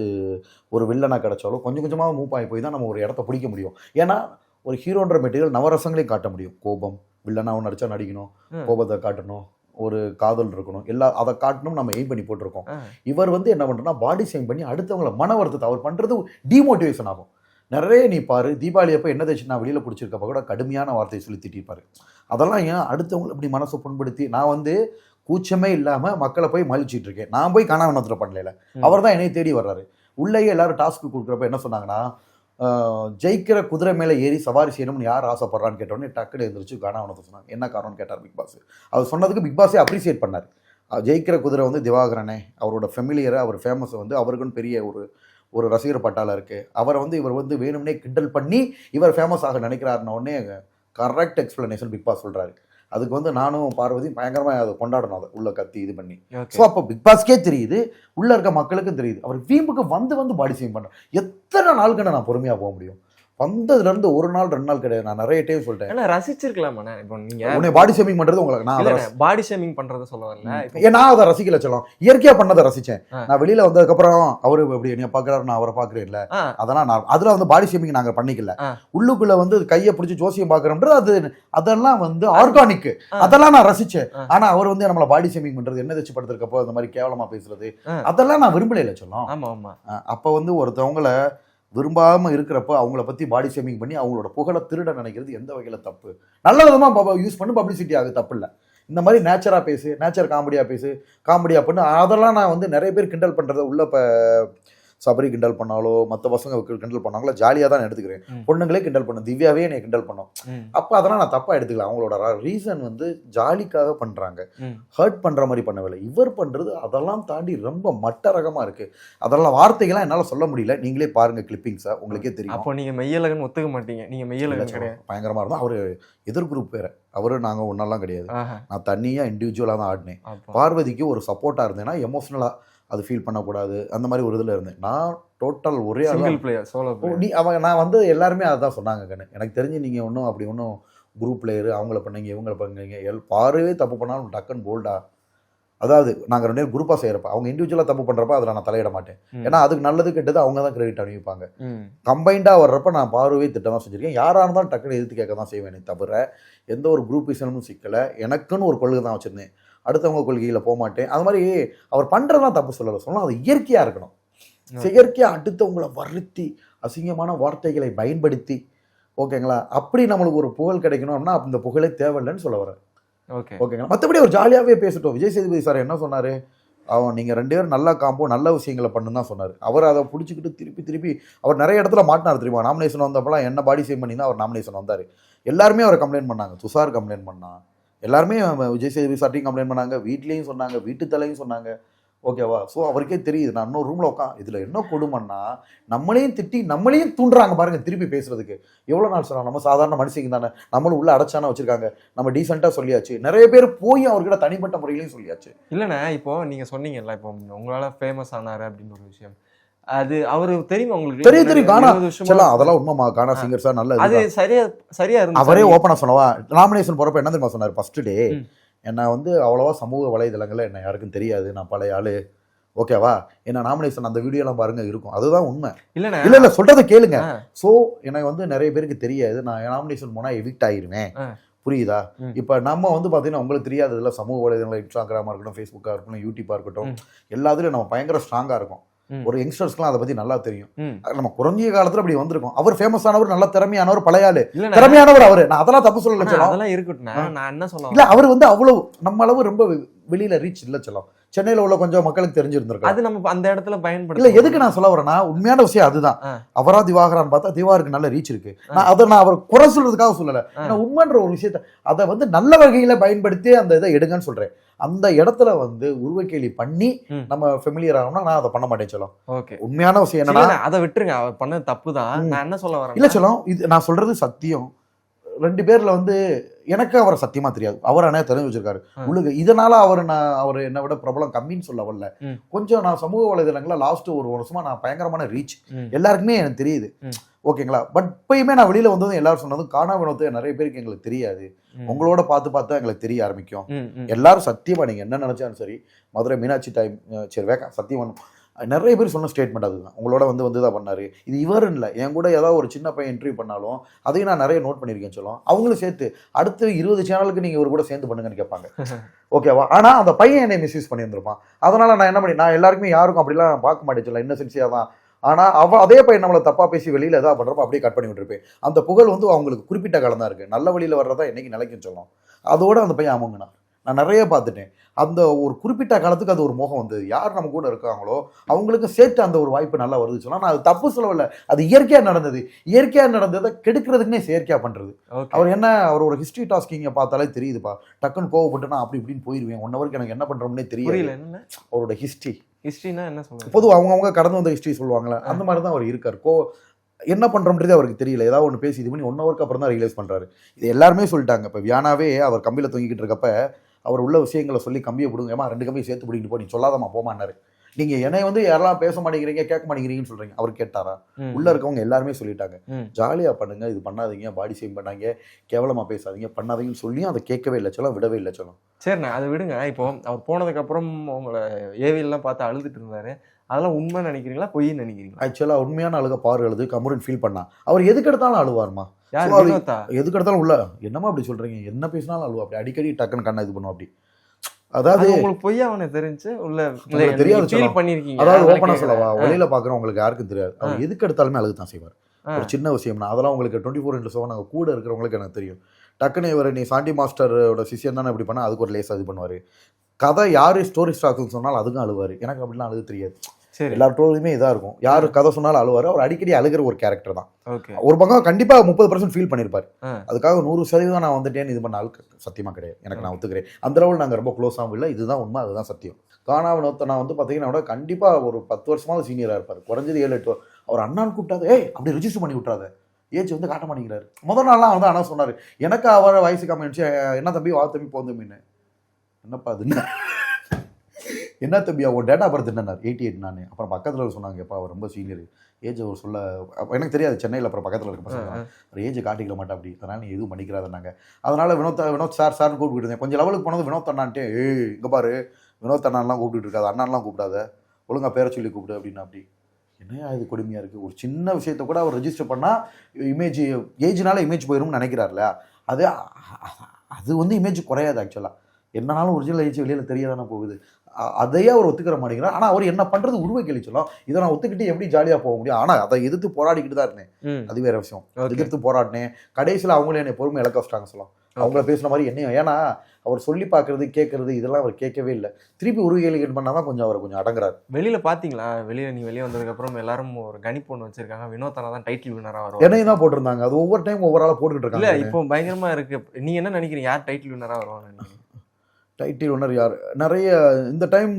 C: ஒரு வில்லனா கிடைச்சாலோ கொஞ்சம் கொஞ்சமாக மூவ் ஆகி போய் தான் நம்ம ஒரு இடத்த பிடிக்க முடியும். ஏன்னா ஒரு ஹீரோன்ற மெட்டீரியல் நவரசங்களையும் காட்ட முடியும். கோபம் வில்லனாவும் நடிச்சா நடிக்கணும். கோபத்தை காட்டணும் ஒரு காதல் இருக்கணும் எல்லா அதை காட்டணும் நம்ம எய்ம் பண்ணி போட்டிருக்கோம். இவர் வந்து என்ன பண்ணுறா பாடி ஷேம் பண்ணி அடுத்தவங்கள மன வருத்தத்தை அவர் பண்ணுறது டிமோட்டிவேஷன் ஆகும். நிறைய நீ பாரு தீபாவளி அப்போ என்ன தேய்ச்சி நான் வெளியில் பிடிச்சிருக்கப்ப கூட கடுமையான வார்த்தையை சொல்லி திட்டிருப்பாரு. அதெல்லாம் ஏன் அடுத்தவங்களை இப்படி மனசை புண்படுத்தி நான் வந்து கூச்சமே இல்லாமல் மக்களை போய் மலிச்சிட்டு இருக்கேன். நான் போய் காணாமணத்தில் பண்ணல. அவர் தான் என்னை தேடி வர்றாரு. உள்ளேயே எல்லாரும் டாஸ்க் கொடுக்குறப்ப என்ன சொன்னாங்கன்னா ஜெயிக்கிற குதிரை மேலே ஏறி சவாரி செய்யணும்னு யார் ஆசைப்படுறான்னு கேட்டோடனே டக்குனு எழுந்திரிச்சு காணாமணத்தை சொன்னாங்க. என்ன காரணம்னு கேட்டார் பிக் பாஸ். அவர் சொன்னதுக்கு பிக் பாஸே அப்ரிசியேட் பண்ணார். ஜெயிக்கிற குதிரை வந்து திவாகரனே அவரோட ஃபெமிலியரை அவர் ஃபேமஸ் வந்து அவருக்குன்னு பெரிய ஒரு ஒரு ரசிகர் பட்டாளம் இருக்குது அவரை வந்து இவர் வந்து வேணும்னே கிண்டல் பண்ணி இவர் ஃபேமஸ் ஆக நினைக்கிறாருன்ன உடனே கரெக்ட் எக்ஸ்பிளனேஷன் பிக் பாஸ் சொல்கிறாரு அதுக்கு வந்து நானும் பார்வதி பயங்கரமாக அதை கொண்டாடணும் அதை உள்ள கத்தி இது பண்ணி. ஸோ அப்போ பிக் பாஸ்க்கே தெரியுது உள்ள இருக்க மக்களுக்கும் தெரியுது. அவர் வீம்புக்கு வந்து வந்து பாடி சேம் பண்ண எத்தனை நாளுக்கு நான் பொறுமையாக போக முடியும்? வந்ததுல இருந்து ஒரு நாள் ரெண்டு நாள் கிடையாது. நான் நிறைய டைம் சொல்லிட்டேன்.
D: ஏன்னா ரசிச்சிருக்கலாமாண்ணே? இப்போ நீங்க
C: உன்னை பாடி ஷேமிங் பண்றது உங்களுக்கு நான்
D: பாடி ஷேமிங் பண்றத சொல்ல வரல
C: ஏன் நான் அதை ரசிக்கல சொல்லலாம் இயற்கையா பண்ணதை ரசிச்சேன்.
D: ஆ.
C: நான் வெளியில வந்ததுக்கு அப்புறம் அவரு இப்படி என்ன பாக்குறாரு நான் அவரை பாக்குறேன்ல
D: ஆ,
C: அதெல்லாம் நான் அதுல வந்து பாடி ஷேமிங் நாங்க பண்ணிக்கல. உள்ளுக்குள்ள வந்து கையை பிடிச்சி ஜோசியம் பாக்குறோம்ன்றது அது அதெல்லாம் வந்து ஆர்கானிக். அதெல்லாம் நான் ரசிச்சேன்.
D: ஆ.
C: ஆனா அவர் வந்து நம்மள பாடி ஷேமிங் பண்றது என்ன தச்சு படுத்திருக்கப்போ அந்த மாதிரி கேவலமா பேசுறது. அதெல்லாம் நான் விரும்பல சொல்லும்.
D: ஆமா ஆமா.
C: அப்ப வந்து ஒருத்தவங்கள விரும்பாம இருக்கிறப்ப அவங்கள பத்தி பாடி ஷேமிங் பண்ணி அவங்களோட புகழை திருட நினைக்கிறது எந்த வகையில தப்பு? நல்ல விதமா யூஸ் பண்ணி பப்ளிசிட்டி ஆகுது தப்பு இல்லை. இந்த மாதிரி நேச்சரா பேசு நேச்சர் காமெடியா பேசு காமெடியா பண்ணு அதெல்லாம் நான் வந்து நிறைய பேர் கிண்டல் பண்ணுறத உள்ள இப்போ சபரி கிண்டல் பண்ணாலோ மற்ற பசங்க கிண்டல் பண்ணாங்களோ ஜாலியாக தான் நான் எடுத்துக்கிறேன். பொண்ணுங்களே கிண்டல் பண்ணும். திவ்யாவே என்னை கிண்டல் பண்ணும். அப்போ அதெல்லாம் நான் தப்பாக எடுத்துக்கல. அவங்களோட ரீசன் வந்து ஜாலிக்காக பண்ணுறாங்க. ஹர்ட் பண்ணுற மாதிரி பண்ணவில்லை. இவர் பண்ணுறது அதெல்லாம் தாண்டி ரொம்ப மட்ட ரகமாக இருக்குது அதெல்லாம் வார்த்தைகள்லாம் என்னால் சொல்ல முடியல. நீங்களே பாருங்க கிளிப்பிங்ஸை உங்களுக்கே தெரியும்.
D: அப்போ நீங்க மெய்யழகன் ஒத்துக்க மாட்டீங்க. நீங்க மெய்யழகன் கிடையாது.
C: பயங்கரமாக இருந்தோம் அவர் எதிர் குரூப் வேற. அவரு நாங்கள் ஒன்றெல்லாம் கிடையாது. நான் தனியாக இண்டிவிஜுவலாக தான் ஆடினேன். பார்வதிக்கு ஒரு சப்போர்ட்டாக இருந்தேன்னா எமோஷ்னலாக அது ஃபீல் பண்ணக்கூடாது. அந்த மாதிரி ஒரு இதில் இருந்தேன். நான் டோட்டல் ஒரே
D: சிங்கிள் பிளேயர் சோலோ
C: நீ அவங்க நான் வந்து எல்லாருமே அதான் சொன்னாங்க கண்ணு. எனக்கு தெரிஞ்சு நீங்கள் ஒன்றும் அப்படி ஒன்றும் குரூப் பிளேயரு அவங்கள பண்ணீங்க இவங்கள பண்ணீங்க. எல் பாருவே தப்பு பண்ணாலும் டக்குன்னு போல்டா அதாவது நாங்கள் ரெண்டு பேரும் குரூப்பாக செய்கிறப்ப அவங்க இண்டிவிஜுவலாக தப்பு பண்ணுறப்ப அதில் நான் தலையிட மாட்டேன். ஏன்னா அதுக்கு நல்லது கெட்டது அவங்க தான் கிரெடிட் அனுப்பிப்பாங்க கம்பைண்டாக வர்றப்ப நான் பார்வை திட்டம் தான் செஞ்சுருக்கேன். யாராக இருந்தாலும் டக்குன்னு எதிர்த்து கேட்க தான் செய்வேனே தவிர எந்த ஒரு குரூப் விஷயமும் சிக்கலை. எனக்குன்னு ஒரு கொள்கை தான் வச்சுருந்தேன். அடுத்தவங்க கொள்கையில் போக மாட்டேன். அது மாதிரி அவர் பண்ணுறதெல்லாம் தப்பு சொல்லலை. சொல்லலாம் அது இயற்கையாக இருக்கணும். செயற்கையாக அடுத்தவங்களை வருத்தி அசிங்கமான வார்த்தைகளை பயன்படுத்தி ஓகேங்களா? அப்படி நம்மளுக்கு ஒரு புகழ் கிடைக்கணும் அப்படின்னா அந்த புகழே தேவையில்லைன்னு சொல்ல வரேன்
D: ஓகே.
C: ஓகேங்களா? மற்றபடி அவர் ஜாலியாகவே பேசட்டும். விஜய் சேதுபதி சார் என்ன சொன்னார்? அவன் நீங்கள் ரெண்டு பேரும் நல்லா காம்போ நல்ல விஷயங்களை பண்ணுன்னு தான் சொன்னார். அவர் அதை பிடிச்சிக்கிட்டு திருப்பி திருப்பி அவர் நிறைய இடத்துல மாட்டினார் தெரியுமா? நாமினேஷன் வந்தப்பலாம் என்ன பாடி சேவ் பண்ணி தான் அவர் நாமினேஷன் வந்தார். எல்லாருமே அவர் கம்ப்ளைண்ட் பண்ணாங்க. துஷார் கம்ப்ளைண்ட் பண்ணான் எல்லாருமே விஜய் சேதுபதி சார்ட்டையும் கம்ப்ளைண்ட் பண்ணாங்க வீட்லேயும் சொன்னாங்க வீட்டு தலையும் சொன்னாங்க. ஓகேவா ஸோ அவருக்கே தெரியுது. நான் இன்னொரு ரூமில் உட்கா இதில் என்ன கொடுமைன்னா நம்மளையும் திட்டி நம்மளையும் தூண்டுறாங்க பாருங்க திருப்பி பேசுறதுக்கு. எவ்வளோ நாள் சொன்னாங்க நம்ம சாதாரண மனுஷங்க தானே. நம்மளும் உள்ள அடைச்சானா வச்சிருக்காங்க. நம்ம டீசெண்டாக சொல்லியாச்சு. நிறைய பேர் போய் அவர்கிட்ட தனிப்பட்ட முறையிலையும் சொல்லியாச்சு.
D: இல்லைண்ணே இப்போ நீங்கள் சொன்னீங்கல்ல இப்போ உங்களால் ஃபேமஸ் ஆனார் அப்படின்னு ஒரு விஷயம். அது அவரு தெரியுமா உங்களுக்கு
C: தெரியும், தெரியும். கானா. சொல்லலாம் அதெல்லாம் உண்மைமா கானா சிங்கர் சார் நல்ல
D: அது. சரியா சரியா இருந்துச்சு
C: அவரே ஓப்பனா சொன்னவா நாமினேஷன் போறப்ப என்ன தெரியுமா சொன்னார் ஃபர்ஸ்ட் டே. என்ன வந்து அவ்வளவா சமூக வலைதளங்கள்ல என்ன யாருக்கும் தெரியாது நான் பழைய ஆளு ஓகேவா என்ன நாமினேஷன் அந்த வீடியோலாம் பாருங்க இருக்கும் அதுதான் உண்மை
D: இல்லண்ணே
C: இல்ல இல்ல சொல்றதை கேளுங்க. சோ எனக்கு வந்து நிறைய பேருக்கு தெரியாது நான் நாமினேஷன் போனா எவிக்ட் ஆயிருவேன். புரியுதா. இப்ப நம்ம வந்து பாத்தீங்கன்னா உங்களுக்கு தெரியாததுல சமூக வலைதளங்கள் இன்ஸ்டாகிராமா இருக்கட்டும் ஃபேஸ்புக்கா இருக்கட்டும் யூடியூப்பா இருக்கட்டும். எல்லாத்துலயும் நம்ம பயங்கர ஸ்ட்ராங்கா இருக்கும். ஒரு யங்ஸ்டர்ஸ்க்குலாம் அதை பத்தி நல்லா தெரியும். நம்ம குறைஞ்சிய காலத்துல அப்படி வந்திருக்கோம். அவர் ஃபேமஸ் ஆனவர் நல்ல திறமையானவர் பழைய ஆளு.
D: இல்ல
C: திறமையானவர் அவரு. நான் அதெல்லாம் தப்பு சொல்லல
D: அதெல்லாம் இருக்கட்டும்ண்ணா நான் என்ன சொல்ல
C: இல்ல அவர் வந்து அவ்வளவு நம்ம அளவு ரொம்ப வெளியில ரீச் இல்ல செல்லம். சென்னையில உள்ள கொஞ்சம் மக்களுக்கு தெரிஞ்சிருந்திருக்கலாம்.
D: அது நம்ம அந்த இடத்துல பயன்படுத்த
C: இல்ல எதுக்கு நான் சொல்ல வரேன்னா உண்மையான விஷயம் அதுதான். அவரா திவாகரான்னு பார்த்தா திவாகருக்கு நல்ல ரீச் இருக்கு. நான் அதை நான் அவர் குறை சொல்றதுக்காக சொல்லல. உண்மைன்ற ஒரு விஷயத்த அதை வந்து நல்ல வகையில பயன்படுத்தி அந்த இதை எடுங்கன்னு சொல்றேன். அந்த இடத்துல வந்து உருவக்கேலி பண்ணி. நம்ம ஃபெமிலியர் ஆகணும்னா நான் அதை பண்ண மாட்டேன் சொல்லும்.
D: ஓகே.
C: உண்மையான விஷயம் என்னன்னா
D: அதை விட்டுருங்க. அவர் பண்ணது தப்பு தான். நான் என்ன சொல்ல வரேன்
C: இல்ல சொல்லும். இது நான் சொல்றது சத்தியம். ரெண்டு பேர்ல வந்து எனக்கு அவரை சத்தியமா தெரியாது அவர் அண்ணா தெரிஞ்சு வச்சிருக்காரு. உள்ளுக்கு இதனால அவர் நான் அவர் என்னை விட பிரபலம் கம்மின்னு சொல்ல வரல. கொஞ்சம் நான் சமூக வலைதளங்கள லாஸ்ட் ஒரு வருஷமா நான் பயங்கரமான ரீச். எல்லாருக்குமே எனக்கு தெரியுது. ஓகேங்களா பட் இப்பயுமே நான் வெளியில வந்ததும் எல்லாரும் சொன்னதும் காணா வினோத்து நிறைய பேருக்கு எங்களுக்கு தெரியாது. உங்களோட பார்த்து பார்த்து எங்களுக்கு தெரிய ஆரம்பிக்கும். எல்லாரும் சத்தியமா நீங்க என்ன நினைச்சாலும் சரி மதுரை மீனாட்சி டைம் சரி வேக சத்தியம் நிறைய பேர் சொன்ன ஸ்டேட்மெண்ட் அதுதான். உங்களோட வந்து வந்து தான் பண்ணாரு. இது இவருன்னு இல்லை. என் கூட ஏதாவது ஒரு சின்ன பையன் இன்டர்வியூ பண்ணாலும் அதையும் நான் நிறைய நோட் பண்ணியிருக்கேன் சொல்லும். அவங்களும் சேர்த்து அடுத்து இருபது சேனலுக்கு நீங்க இவர் கூட சேர்ந்து பண்ணுங்கன்னு கேட்பாங்க. ஓகேவா ஆனா அந்த பையன் என்னை மிஸ்யூஸ் பண்ணியிருந்திருப்பான். அதனால நான் என்ன பண்ணி நான் எல்லாருக்குமே யாருக்கும் அப்படிலாம் பார்க்க மாட்டேன் சொல்ல இன்னசென்சியாக தான். ஆனா அவ அதே பையன் நம்மளை தப்பா பேசி வெளியில ஏதாவது பண்றப்ப அப்படியே கட் பண்ணி விட்டுருப்பேன். அந்த புகழ் வந்து அவங்களுக்கு குறிப்பிட்ட காலம் தான் இருக்கு. நல்ல வழியில வர்றதா என்னைக்கு நிலைக்கும் சொல்லும். அதோட அந்த பையன் அமுங்கண்ணா நான் நிறைய பார்த்துட்டேன். அந்த ஒரு குறிப்பிட்ட காலத்துக்கு அது ஒரு மோகம் வந்தது. யார் நம்ம கூட இருக்காங்களோ அவங்களுக்கு சேர்த்து அந்த ஒரு வாய்ப்பு நல்லா வருது சொன்னா நான் அது தப்பு சொல்லவில்லை. அது இயற்கையா நடந்தது. இயற்கையா நடந்ததை கெடுக்கிறதுக்குனே செயற்கையா பண்றது.
D: ஓகே.
C: அவர் என்ன அவரோட ஹிஸ்டரி டாஸ்கிங்க பார்த்தாலே தெரியுதுப்பா. டக்குன்னு கோவப்பட்டு நான் அப்படி இப்படின்னு போயிருவேன். ஒன் ஹவருக்கு எனக்கு என்ன
D: புரியல
C: தெரியல
D: என்ன?
C: அவரோட ஹிஸ்டரி
D: ஹிஸ்டரினா என்ன சொல்லுங்க
C: பொதுவாக அவங்க அவங்க கடந்து வந்த ஹிஸ்டரி சொல்லுவாங்களே அந்த மாதிரி தான் அவர் இருக்கார். கோ என்ன பண்றோம்ன்றதே அவருக்கு தெரியல. ஏதாவது ஒன்று பேசி இது பண்ணி ஒன் ஹவருக்கு அப்புறம் தான் ரியலைஸ் பண்றாரு. இது எல்லாருமே சொல்லிட்டாங்க. இப்போ வியானாவே அவர் கம்பியில் தொங்கிக்கிட்டு இருக்கப்ப அவர் உள்ள விஷயங்களை சொல்லி கம்பியை பிடுங்க. ஏமா ரெண்டு கம்பியை சேர்த்து பிடிக்கிட்டு போ நீ சொல்லாதம்மா போமான்னாரு. நீங்க என்னை வந்து யாரெல்லாம் பேச மாட்டேங்கிறீங்க கேட்க மாட்டேங்கிறீங்கன்னு சொல்றீங்க. அவர் கேட்டாரா. உள்ள இருக்கவங்க எல்லாருமே சொல்லிட்டாங்க. ஜாலியா பண்ணுங்க இது பண்ணாதீங்க பாடி சேம் பண்ணாங்க கேவலமா பேசாதீங்க பண்ணாதீங்கன்னு சொல்லியும் அதை கேட்கவே இல்லை சொல்லம் விடவே இல்லை சொல்லம்
D: சரிண்ணா அதை விடுங்க. இப்போ அவர் போனதுக்கு அப்புறம் உங்களை ஏவியெல்லாம் பார்த்து அழுதுட்டு இருந்தாரு. அதெல்லாம் உண்மை நினைக்கிறீங்களா பொய்ன்னு நினைக்கிறீங்களா?
C: ஆக்சுவலாக உண்மையான அழுக பாரு அழுது கமுரன் ஃபீல் பண்ணா. அவர் எதுக்கு எடுத்தாலும் அழுவாருமா?
D: யார் வினோத்தா?
C: எதுக்கு எடுத்தாலும் உள்ள என்னமா அப்படி சொல்றீங்க? என்ன பேசினாலும் அழுவா. அப்படி அடிக்கடி டக்குன்னு கண்ணை இது பண்ணுவோம் அப்படி. அதாவது
D: அது உங்களுக்கு பொய்யா அவனை தெரிஞ்சு உள்ள
C: உங்களுக்கு தெரியாது
D: ஃபீல். பண்ணிருக்கீங்க.
C: அதாவது
D: கேக்குறேன்.
C: சொல்லவா? வெளியில பாக்குறவங்களுக்கு யாருக்கும் தெரியாது. அவர் எதுக்கு எடுத்தாலுமே அழுகு தான் செய்வார். ஒரு சின்ன விஷயம்னா அதெல்லாம் உங்களுக்கு டுவெண்ட்டி ஃபோர் இன்ட்டு செவன் கூட இருக்கிறவங்களுக்கு எனக்கு தெரியும். டக்குன்னு இவர் நீ சாண்டி மாஸ்டரோட சிஷியன் தானே? இப்படி பண்ணா அதுக்கு ஒரு லேஸ் இது பண்ணுவாரு. கதை யாரு ஸ்டோரி ஸ்டாக்ஸ் சொன்னாலும் அதுக்கும் அழுவாரு. எனக்கு அப்படிலாம் அழுது தெரியாது.
D: சரி.
C: எல்லார்ட்டோடையுமே இதா இருக்கும். யாரு கதை சொன்னாலும் அழுவாரு. அவர் அடிக்கடி அழுகிற ஒரு கேரக்டர் தான். ஒரு பக்கம் கண்டிப்பா முப்பது பர்சன்ட் ஃபீல் பண்ணிருப்பாரு.
D: ஆ.
C: அதுக்காக நூறு சதவீதம் நான் வந்துட்டேன்னு இது பண்ண ஆளுக்கு சத்தியமா கிடையாது. எனக்கு நான் ஒத்துக்கிறேன். அந்த லெவல் நாங்க ரொம்ப க்ளோஸ் ஆகும் இல்லை. இதுதான் உண்மை. அதுதான் சத்தியம். காணா வினோத்தை நான் வந்து பார்த்தீங்கன்னா விட கண்டிப்பா ஒரு பத்து வருஷமாவது சீனியரா இருப்பார். குறைஞ்சது ஏழு எட்டு வரு- அவர் அண்ணான்னு கூப்பிட்டாது ஏய் அப்படி ரிஜிஸ்டர் பண்ணி விட்றாத ஏஜ் வந்து காட்ட மாட்டேங்கிறாரு. முதல் நாள்லாம் வந்து அண்ணா சொன்னாரு எனக்கு அவர் வயசு கம்மி இருந்துச்சு என்ன தம்பி? வா தம்பி போந்த மீன் என்னப்பா அது என்ன தம்பி அவன் டேட்டா பர்த் என்னன்னார் எயிட்டி எயிட் நான். அப்புறம் பக்கத்தில் சொன்னாங்க எப்பா அவர் ரொம்ப சீனியர் ஏஜ் அவர் சொல்ல எனக்கு தெரியாது சென்னையில் அப்புறம் பக்கத்தில் இருக்க பசங்க. ஒரு ஏஜ் காட்டிக்கல மாட்டா அப்படி. அதனால நீ எதுவும் பண்ணிக்கிறாதனாங்க அதனால வினோத் வினோத் சார் சார்னு கூப்பிட்டு இருந்தேன். கொஞ்சம் லெவலுக்கு போனது வினோத் அண்ணான்ட்டே ஏய் இங்கே பாரு. வினோத் அண்ணான்லாம் கூப்பிட்டு இருக்காது. அண்ணான்லாம் கூப்பிடாத. ஒழுங்கா பேரை சொல்லி கூப்பிடு அப்படின்னு அப்படி. என்னையா இது கொடுமையாக இருக்குது ஒரு சின்ன விஷயத்த கூட அவர் ரெஜிஸ்டர் பண்ணால் இமேஜ் ஏஜ்னால இமேஜ் போயிரும்னு நினைக்கிறார்ல அது அது வந்து இமேஜ் குறையாது ஆக்சுவலாக என்னனாலும் ஒரிஜினல் ஏஜ் வெளியில் தெரிய தானே போகுது. அதையே அவர் ஒத்துக்கிற மாட்டேங்கிறார். ஆனால் அவர் என்ன பண்ணுறது உருவ கேள்வி சொல்லும் இதை நான் ஒத்துக்கிட்டு எப்படி ஜாலியாக போக முடியும்? ஆனால் அதை எதிர்த்து போராடிக்கிட்டு தான் இருந்தேன். அது வேற விஷயம். எதிர்த்து போராடினேன். கடைசியில் அவங்களே என்னை பொறுமை இழக்க வச்சிட்டாங்க சொல்லலாம். அவங்கள பேசுன மாதிரி என்னையும். ஏன்னா அவர் சொல்லி பார்க்கறது கேட்கறது இதெல்லாம் அவர் கேட்கவே இல்லை. திருப்பி உருவ கேள்வி பண்ணால் தான் கொஞ்சம் அவர் கொஞ்சம் அடங்குறாரு.
D: வெளியில பாத்தீங்களா? வெளியில நீ வெளியே வந்ததுக்கு அப்புறம் எல்லாரும் ஒரு கணிப்பு ஒன்று வச்சிருக்காங்க. வினோத்தனா தான் டைட்டில் வினரா வரும்
C: என்னையும் தான் போட்டிருந்தாங்க. அது ஒவ்வொரு டைம் ஒவ்வொரு ஆளாக போட்டுக்கிட்டு
D: இல்ல
C: இருக்காங்க
D: இப்போ பயங்கரமா இருக்கு. நீ என்ன நினைக்கிறீங்க? யார் டைட்டில் வினரா வருவாங்க
C: டைட்டில் ஒன்னர் யார்? நிறைய இந்த டைம்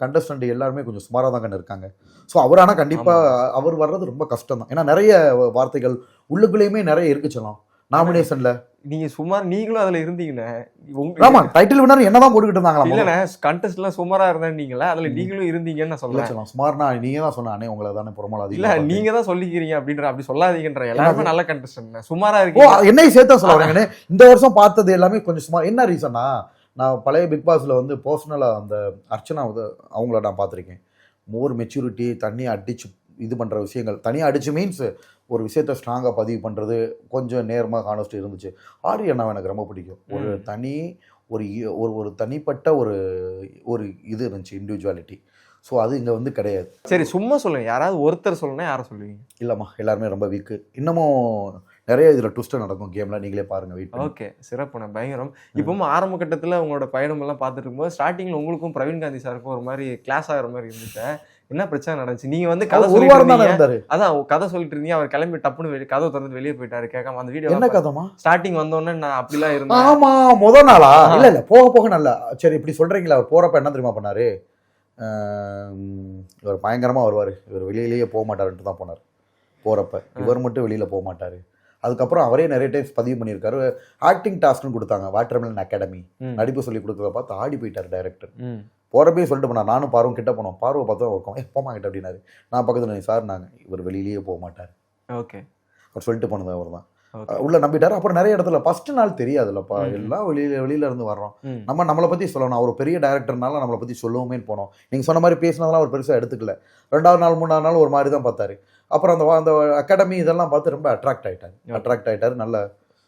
C: கண்டஸ்டன்ட் எல்லாருமே கொஞ்சம் சுமாராக தான் கண்டு இருக்காங்க ஸோ அவர் ஆனால் கண்டிப்பாக அவர் வர்றது ரொம்ப கஷ்டம் தான். ஏன்னா நிறைய வார்த்தைகள் உள்ளுக்குள்ளேயுமே நிறைய இருக்கு சொல்லலாம் நாமினேஷன்ல
D: நீங்க சுமார் நீங்களும் அதுல இருந்தீங்கண்ணே
C: ஆமா டைட்டில் வினர் என்னதான் போட்டுக்கிட்டு இருந்தாங்களா
D: இல்லண்ணே கண்டெஸ்ட் எல்லாம் சுமாரா இருந்தீங்களா அதுல
C: ம்.
D: நீங்களும் இருந்தீங்கன்னு நான்
C: சொல்லலாம் சுமார்னா நீங்க தான் சொன்னானே உங்களை தானே புறமால
D: இல்ல நீங்க தான் சொல்லிக்கிறீங்க அப்படின்ற அப்படி சொல்லாதீங்கன்ற எல்லாருமே நல்ல கண்டெஸ்ட் சுமாரா
C: ஓ
D: இருக்கீங்க.
C: என்னையும் சேர்த்து வரேங்கண்ணே இந்த வருஷம் பார்த்தது எல்லாமே கொஞ்சம் சுமார் என்ன ரீசன்னா நான் பழைய பிக் பாஸ்ல வந்து பர்சனலாக அந்த அர்ச்சனா வந்து அவங்கள நான் பார்த்துருக்கேன். மோர் மெச்சூரிட்டி தண்ணியை அடிச்சு இது பண்ணுற விஷயங்கள். தனியாக அடிச்சு மீன்ஸ் ஒரு விஷயத்த ஸ்ட்ராங்காக பதிவு பண்ணுறது கொஞ்சம் நேர்மாக கான்வெஸ்ட் இருந்துச்சு. ஆரி அண்ணா எனக்கு ரொம்ப பிடிக்கும். ஒரு. தனி ஒரு ஒரு ஒரு தனிப்பட்ட ஒரு ஒரு இது இருந்துச்சு இண்டிவிஜுவாலிட்டி ஸோ அது இங்கே வந்து கிடையாது.
D: சரி சும்மா சொல்லுங்க. யாராவது ஒருத்தர் சொல்லணும்னா யாரை சொல்லுவீங்க?
C: இல்லைம்மா எல்லாருமே ரொம்ப வீக்கு இன்னமும் நிறைய இதில் ட்விஸ்ட்டு நடக்கும் கேமில் நீங்களே பாருங்கள் வெயிட்
D: ஓகே சிறப்புண்ண பயங்கரம். இப்பவும் ஆரம்ப கட்டத்துல உங்களோட பயணம் எல்லாம் பார்த்துட்டு இருக்கும்போது ஸ்டார்டிங்ல உங்களுக்கும் பிரவீன் காந்தி சாருக்கும் ஒரு மாதிரி கிளாஸ் ஆகிற மாதிரி இருந்துச்சு. என்ன பிரச்சனை நடந்துச்சு? நீங்க வந்து கதை
C: ஒரு வாரம் தானே இருந்தாரு.
D: அதான் கதை சொல்லிட்டு இருந்தீங்க. அவர் கிளம்பி டப்புன்னு வெளியே கதவை திறந்து வெளியே போயிட்டாரு. கேட்காம அந்த
C: என்ன
D: வீடியோ
C: கதமா
D: ஸ்டார்டிங் வந்தோடனே நான் அப்படிலாம் இருந்தேன்.
C: ஆமா முத நாளா? இல்ல இல்ல போக போக நல்லா சரி இப்படி சொல்றீங்களா அவர் போறப்ப என்ன தெரியுமா பண்ணாரு? இவர் பயங்கரமா வருவாரு. இவர் வெளியிலேயே போக மாட்டாருன்ட்டு தான் போனார். போறப்ப. இவர் மட்டும் வெளியில போக மாட்டாரு. அதுக்கப்புறம் அவரே நிறைய டைம்ஸ் பதிவு பண்ணியிருக்காரு. ஆக்டிங் டாஸ்க்னு கொடுத்தாங்க வாட்டர்மெலன் அகாடமி. நடிப்பு சொல்லி கொடுக்கறத பார்த்து ஆடி போயிட்டார் டைரக்டர்
D: ம்.
C: போறப்பே சொல்லிட்டு போனார் நானும் பார்வம் கிட்ட போனோம். பார்வை பார்த்தா இருக்கும் ஏ போமா கிட்ட அப்படின்னாரு. நான் பக்கத்துல சார் நாங்க இவர் வெளியிலேயே போக மாட்டார்.
D: ஓகே.
C: அவர் சொல்லிட்டு போனது அவர் தான். உள்ள நம்பிட்டாரு. அப்புறம் நிறைய இடத்துல ஃபர்ஸ்ட் நாள் தெரியாதுல்லப்பா. எல்லாம் வெளியில வெளியில இருந்து வர்றோம். நம்ம நம்மளை பத்தி சொல்லணும். அவர் பெரிய டேரக்டர்னால நம்மளை பத்தி சொல்லுவோமேன்னு போனோம். நீங்க சொன்ன மாதிரி பேசினதெல்லாம் அவர் பெருசா எடுத்துக்கல. ரெண்டாவது நாள் மூணாவது நாள் ஒரு மாதிரி தான் பார்த்தாரு. அப்புறம் அந்த அந்த அகாடமி இதெல்லாம் பார்த்து ரொம்ப அட்ராக்ட் ஆயிட்டாரு.
D: Okay.
C: அட்ராக்ட் ஆயிட்டாரு நல்ல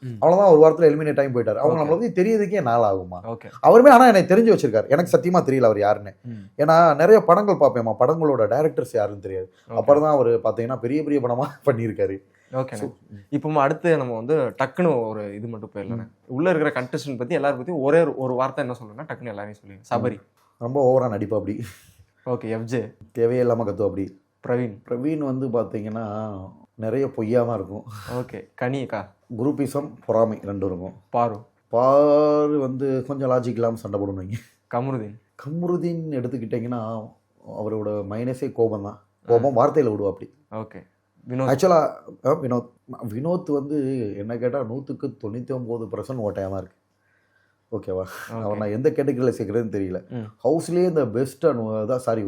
D: ம்.
C: அவ்வளவுதான் ஒரு வாரத்துல எலிமினேட் டைம் போயிட்டாரு. அவங்க பத்தி தெரியறதுக்கே நாள் ஆகுமா? அவருமே ஆனா எனக்கு தெரிஞ்சு வச்சிருக்காரு. எனக்கு சத்தியமா தெரியல அவர் யாருன்னு. ஏன்னா நிறைய படங்கள் பார்ப்பேம்மா. படங்களோட டேரக்டர்ஸ் யாருன்னு தெரியாது. அப்புறம் தான் அவர் பாத்தீங்கன்னா பெரிய பெரிய படமா பண்ணியிருக்காரு.
D: ஓகே இப்போ அடுத்து நம்ம வந்து டக்குன்னு ஒரு இது மட்டும் போயிடலாம் உள்ள இருக்கிற கண்டஸ்டன்ட் பத்தி எல்லாரும் பத்தி ஒரே ஒரு- வார்த்தை என்ன சொல்லணும்னா டக்குன்னு எல்லாரையும் சொல்லுங்க சபரி.
C: ரொம்ப ஓவரா நடிப்பா அப்படி.
D: ஓகே எஃப்ஜே
C: தேவையில்லாம கத்துவா அப்படி.
D: பிரவீன்.
C: பிரவீன் வந்து பார்த்தீங்கன்னா நிறைய பொய்யா தான் இருக்கும்.
D: ஓகே. கனியக்கா?
C: குரூப்பிசம் பொறாமை ரெண்டும் இருக்கும்.
D: பாரு.
C: பாரு வந்து கொஞ்சம் லாஜிக் இல்லாமல் சண்டை போடுவாங்க
D: கமருதீன்.
C: கம்ருதீன் எடுத்துக்கிட்டிங்கன்னா அவரோட மைனஸே கோபம் தான் கோபம் வார்த்தையில் விடுவா அப்படி
D: ஓகே. வினோத்.
C: ஆக்சுவலாக வினோத். வினோத் வந்து என்ன கேட்டால் நூற்றுக்கு தொண்ணூற்றி ஒம்பது பர்சன்ட் ஓட்டையாக தான் இருக்கு. ஓகேவா? அவர் நான் எந்த கேட்டகரியில் சேர்க்குறதுன்னு தெரியல. ஹவுஸ்லேயே இந்த பெஸ்ட் அதான் சாரி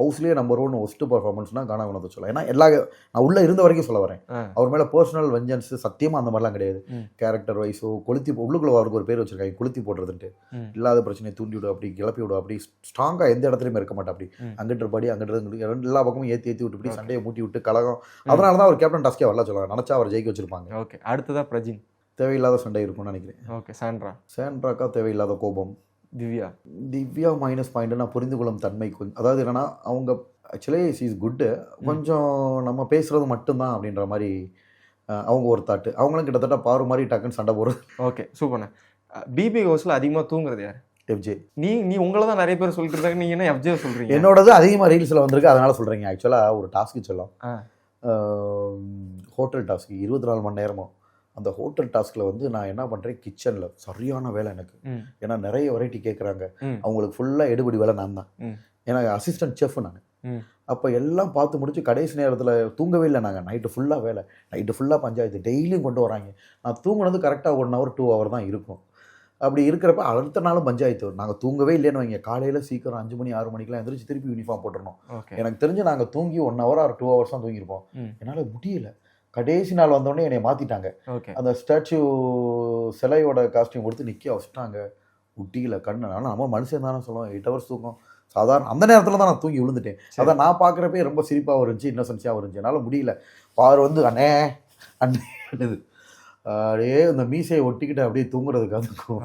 C: ஹவுஸ்லேயே நம்பர் ஒன் ஒஸ்ட் பர்ஃபார்மன்ஸ்னா கானா வினோத்தை சொல்லலாம். ஏன்னா எல்லா நான் உள்ளே இருந்த வரைக்கும் சொல்ல வரேன். அவர் மேலே பர்சனல் வெஞ்சன்ஸ் சத்தியமாக அந்த மாதிரிலாம் கிடையாது. கேரக்டர் வைஸோ கொளுத்தி உள்ளுக்குள்ள அவருக்கு ஒரு பேர் வச்சிருக்காங்க. கொளுத்தி போடுறதுன்ட்டு. இல்லாத பிரச்சனையை தூண்டி விடு அப்படி கிளப்பி விடு அப்படி ஸ்ட்ராங்காக எந்த இடத்துலையுமே இருக்க மாட்டா அப்படி. அங்கிட்டு இருப்பாடி அங்கிட்டு ரெண்டு எல்லா பக்கமும் ஏற்றி ஏற்றி விட்டு இப்படி. சண்டையை மூட்டி விட்டு கலகம். அதனால தான் அவர் கேப்டன் டாஸ்கே வரல சொல்லுவாங்க நினச்சா அவர் ஜெயிக்க வச்சிருப்பாங்க.
D: ஓகே. அடுத்ததா பிரஜின்.
C: தேவையில்லாத சண்டை இருக்கும்னு நினைக்கிறேன்.
D: ஓகே. சாண்ட்ரா.
C: சேண்ட்ராக்கா தேவையில்லாத கோபம்.
D: திவ்யா?
C: திவ்யா மைனஸ் பாயிண்ட் நான் புரிந்து கொள்ளும் தன்மை கொஞ்சம் அதாவது என்னன்னா அவங்க ஆக்சுவலி இஸ் குட்டு கொஞ்சம் நம்ம பேசுறது மட்டும்தான் அப்படின்ற மாதிரி அவங்க ஒரு தாட்டு அவங்களும் கிட்டத்தட்ட பாரு மாதிரி டக்குன்னு சண்டை போடுறது.
D: ஓகே சூப்பர்ண்ணே பிபி ஹவுஸ்ல அதிகமா தூங்குறது யார்?
C: எஃப்ஜே
D: நீ நீ உங்களை தான் நிறைய பேர் சொல்லிட்டு இருக்காங்க. நீங்க என்ன எஃப்ஜே சொல்றீங்க?
C: என்னோடது அதிகமாக ரீல்ஸில் வந்திருக்கு. அதனால சொல்கிறீங்க ஆக்சுவலாக ஒரு டாஸ்க்கு சொல்லலாம். ஹோட்டல் டாஸ்க் இருபத்தி நாலு மணி நேரமும் அந்த ஹோட்டல் டாஸ்கில் வந்து நான் என்ன பண்ணுறேன் கிச்சனில். சரியான வேலை எனக்கு. ஏன்னா நிறைய வெரைட்டி கேட்குறாங்க. அவங்களுக்கு ஃபுல்லாக எடுபடி வேலை நான் தான். ஏன்னா அசிஸ்டன்ட் செஃப் நான். அப்போ எல்லாம் பார்த்து முடிச்சு கடைசி நேரத்தில் தூங்கவே இல்லை நாங்கள் நைட்டு ஃபுல்லாக வேலை. நைட்டு ஃபுல்லாக பஞ்சாயத்து டெய்லியும் கொண்டு வராங்க. நான் தூங்குனது கரெக்டாக ஒன் ஹவர் டூ ஹவர் தான் இருக்கும். அப்படி இருக்கிறப்ப அடுத்த நாளும் பஞ்சாயத்து வரும். நாங்கள் தூங்கவே இல்லைன்னு வைங்க. காலையில் சீக்கிரம் அஞ்சு மணி ஆறு மணிக்கெலாம் எந்திரிச்சு திருப்பி யூனிஃபார்ம் போட்டுறணும்.
D: ஓகே.
C: எனக்கு தெரிஞ்சு நாங்கள் தூங்கி one hour or two hours தான் தூங்கியிருப்போம். என்னால் முடியல. கடைசி நாள் வந்தோடனே என்னை மாற்றிட்டாங்க அந்த ஸ்டாச்சு சிலையோட காஸ்டியூம் கொடுத்து நிற்க வச்சுட்டாங்க. முடியல கண்ணு ஆனால் நம்ம மனுஷன் தானே சொல்லுவோம் எயிட் ஹவர்ஸ் தூக்கம். சாதாரண அந்த நேரத்தில் தான் நான் தூங்கி விழுந்துட்டேன். அதான் நான் பார்க்குறப்பே ரொம்ப சிரிப்பாக இருந்துச்சு இன்னசென்ஸாக இருந்துச்சு. என்னால் முடியல. பாரு வந்து அண்ணே அண்ணே அப்படியே இந்த மீசையை ஒட்டிக்கிட்டு அப்படியே தூங்குறதுக்கு அதுக்கும்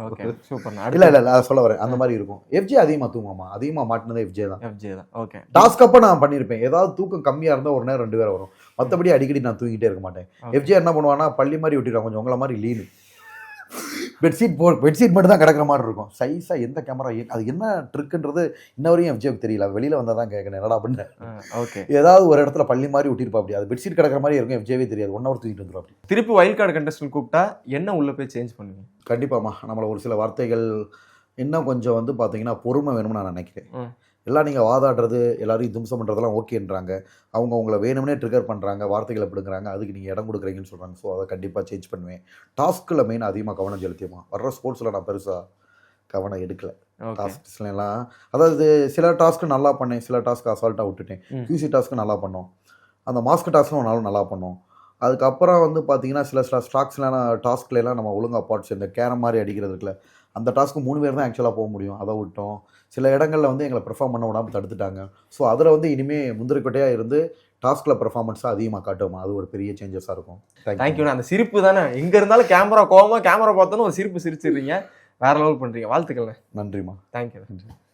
C: இல்லை
D: அடுத்த
C: இல்லை அதை சொல்ல வரேன். அந்த மாதிரி இருக்கும். எஃப்ஜே அதிகமாக தூங்குமாமா அதிகமாக மாட்டினதே எஃப்ஜே தான்.
D: எஃப்ஜே தான். ஓகே.
C: டாஸ்க் அப்போ நான் பண்ணியிருப்பேன் ஏதாவது தூக்கம் கம்மியாக இருந்தால் ஒரு நேரம் ரெண்டு பேரும் வரும். மற்றபடி அடிக்கடி நான் தூங்கிட்டே இருக்க மாட்டேன். எஃப்ஜே என்ன பண்ணுவான்னா பள்ளி மாதிரி விட்டுருவான் கொஞ்சம் உங்களை மாதிரி லீனு பெட்ஷீட் போ பெட்ஷீட் மட்டும் தான் கிடக்கிற மாதிரி இருக்கும். சைஸாக எந்த கேமரா அது என்ன ட்ரிக்குன்றது இன்ன வரையும் எஃப்ஜேக்கு தெரியல வெளியில் வந்தால் தான் கேட்கணும் என்னடா பண்ண
D: ஓகே
C: ஏதாவது ஒரு இடத்துல பள்ளி மாதிரி விட்டிருப்பா அப்படி. அது பெட்ஷீட் கிடக்கிற மாதிரி இருக்கும். எஃப்ஜேவே தெரியாது. ஒன் ஹவர் தூக்கிட்டு வந்துடும் அப்படி.
D: திருப்பி வைல்ட் கார்டு கண்டஸ்டன்ட் கூப்பிட்டா என்ன உள்ள போய் சேஞ்ச் பண்ணுவீங்க?
C: கண்டிப்பாம்மா. நம்மளை ஒரு சில வார்த்தைகள் இன்னும் கொஞ்சம் வந்து பார்த்தீங்கன்னா பொறுமை வேணும்னு நான் நினைக்கிறேன். எல்லாம் நீங்கள் வாதாடுறது எல்லாரையும் தும்சம் பண்ணுறதெல்லாம் ஓகேன்றாங்க. அவங்க உங்களை வேணும்னே ட்ரிகர் பண்ணுறாங்க வார்த்தைகளை பிடுங்குறாங்க அதுக்கு நீங்கள் இடம் கொடுக்குறீங்கன்னு சொல்கிறாங்க ஸோ அதை கண்டிப்பாக சேஞ்ச் பண்ணுவேன். டாஸ்கில் மெயின் அதிகமாக கவனம் செலுத்தியமா? வர்ற ஸ்போர்ட்ஸில் நான் பெருசாக கவனம் எடுக்கலை. டாஸ்க்ஸ்லாம் அதாவது சில டாஸ்க்கு நல்லா பண்ணேன் சில டாஸ்க் அசால்ட்டாக விட்டுட்டேன். கியூசி டாஸ்க்கு நல்லா பண்ணோம். அந்த மாஸ்க் டாஸ்க்கும் நாள் நல்லா பண்ணோம். அதுக்கப்புறம் வந்து பார்த்தீங்கன்னா சில சில ஸ்டாக்ஸ்லாம் டாஸ்க்லாம் நம்ம ஒழுங்காக பார்ட்ஸ் இந்த கேரம் மாதிரி அடிக்கிறது இருக்குல்ல அந்த டாஸ்க்கு மூணு பேர் தான் ஆக்சுவலாக போக முடியும். அதை விட்டோம். சில இடங்களில் வந்து எங்களை பெர்ஃபார்ம் பண்ண விடாமல் தடுத்துட்டாங்க. ஸோ அதில் வந்து இனிமேல் முந்திரிக்கொட்டையாக இருந்து டாஸ்கில் பெர்ஃபார்மன்ஸாக அதிகமாக காட்டுவோம்? அது ஒரு பெரிய சேஞ்சஸாக இருக்கும்.
D: தேங்க்யூ அந்த சிரிப்பு தானே? எங்க இருந்தாலும் கேமரா கோவமா கேமரா பார்த்தோன்னு ஒரு சிரிப்பு சிரிச்சிடுறீங்க. வேற லெவல் பண்றீங்க. வாழ்த்துக்கள்
C: நன்றிம்மா.
D: தேங்க்யூ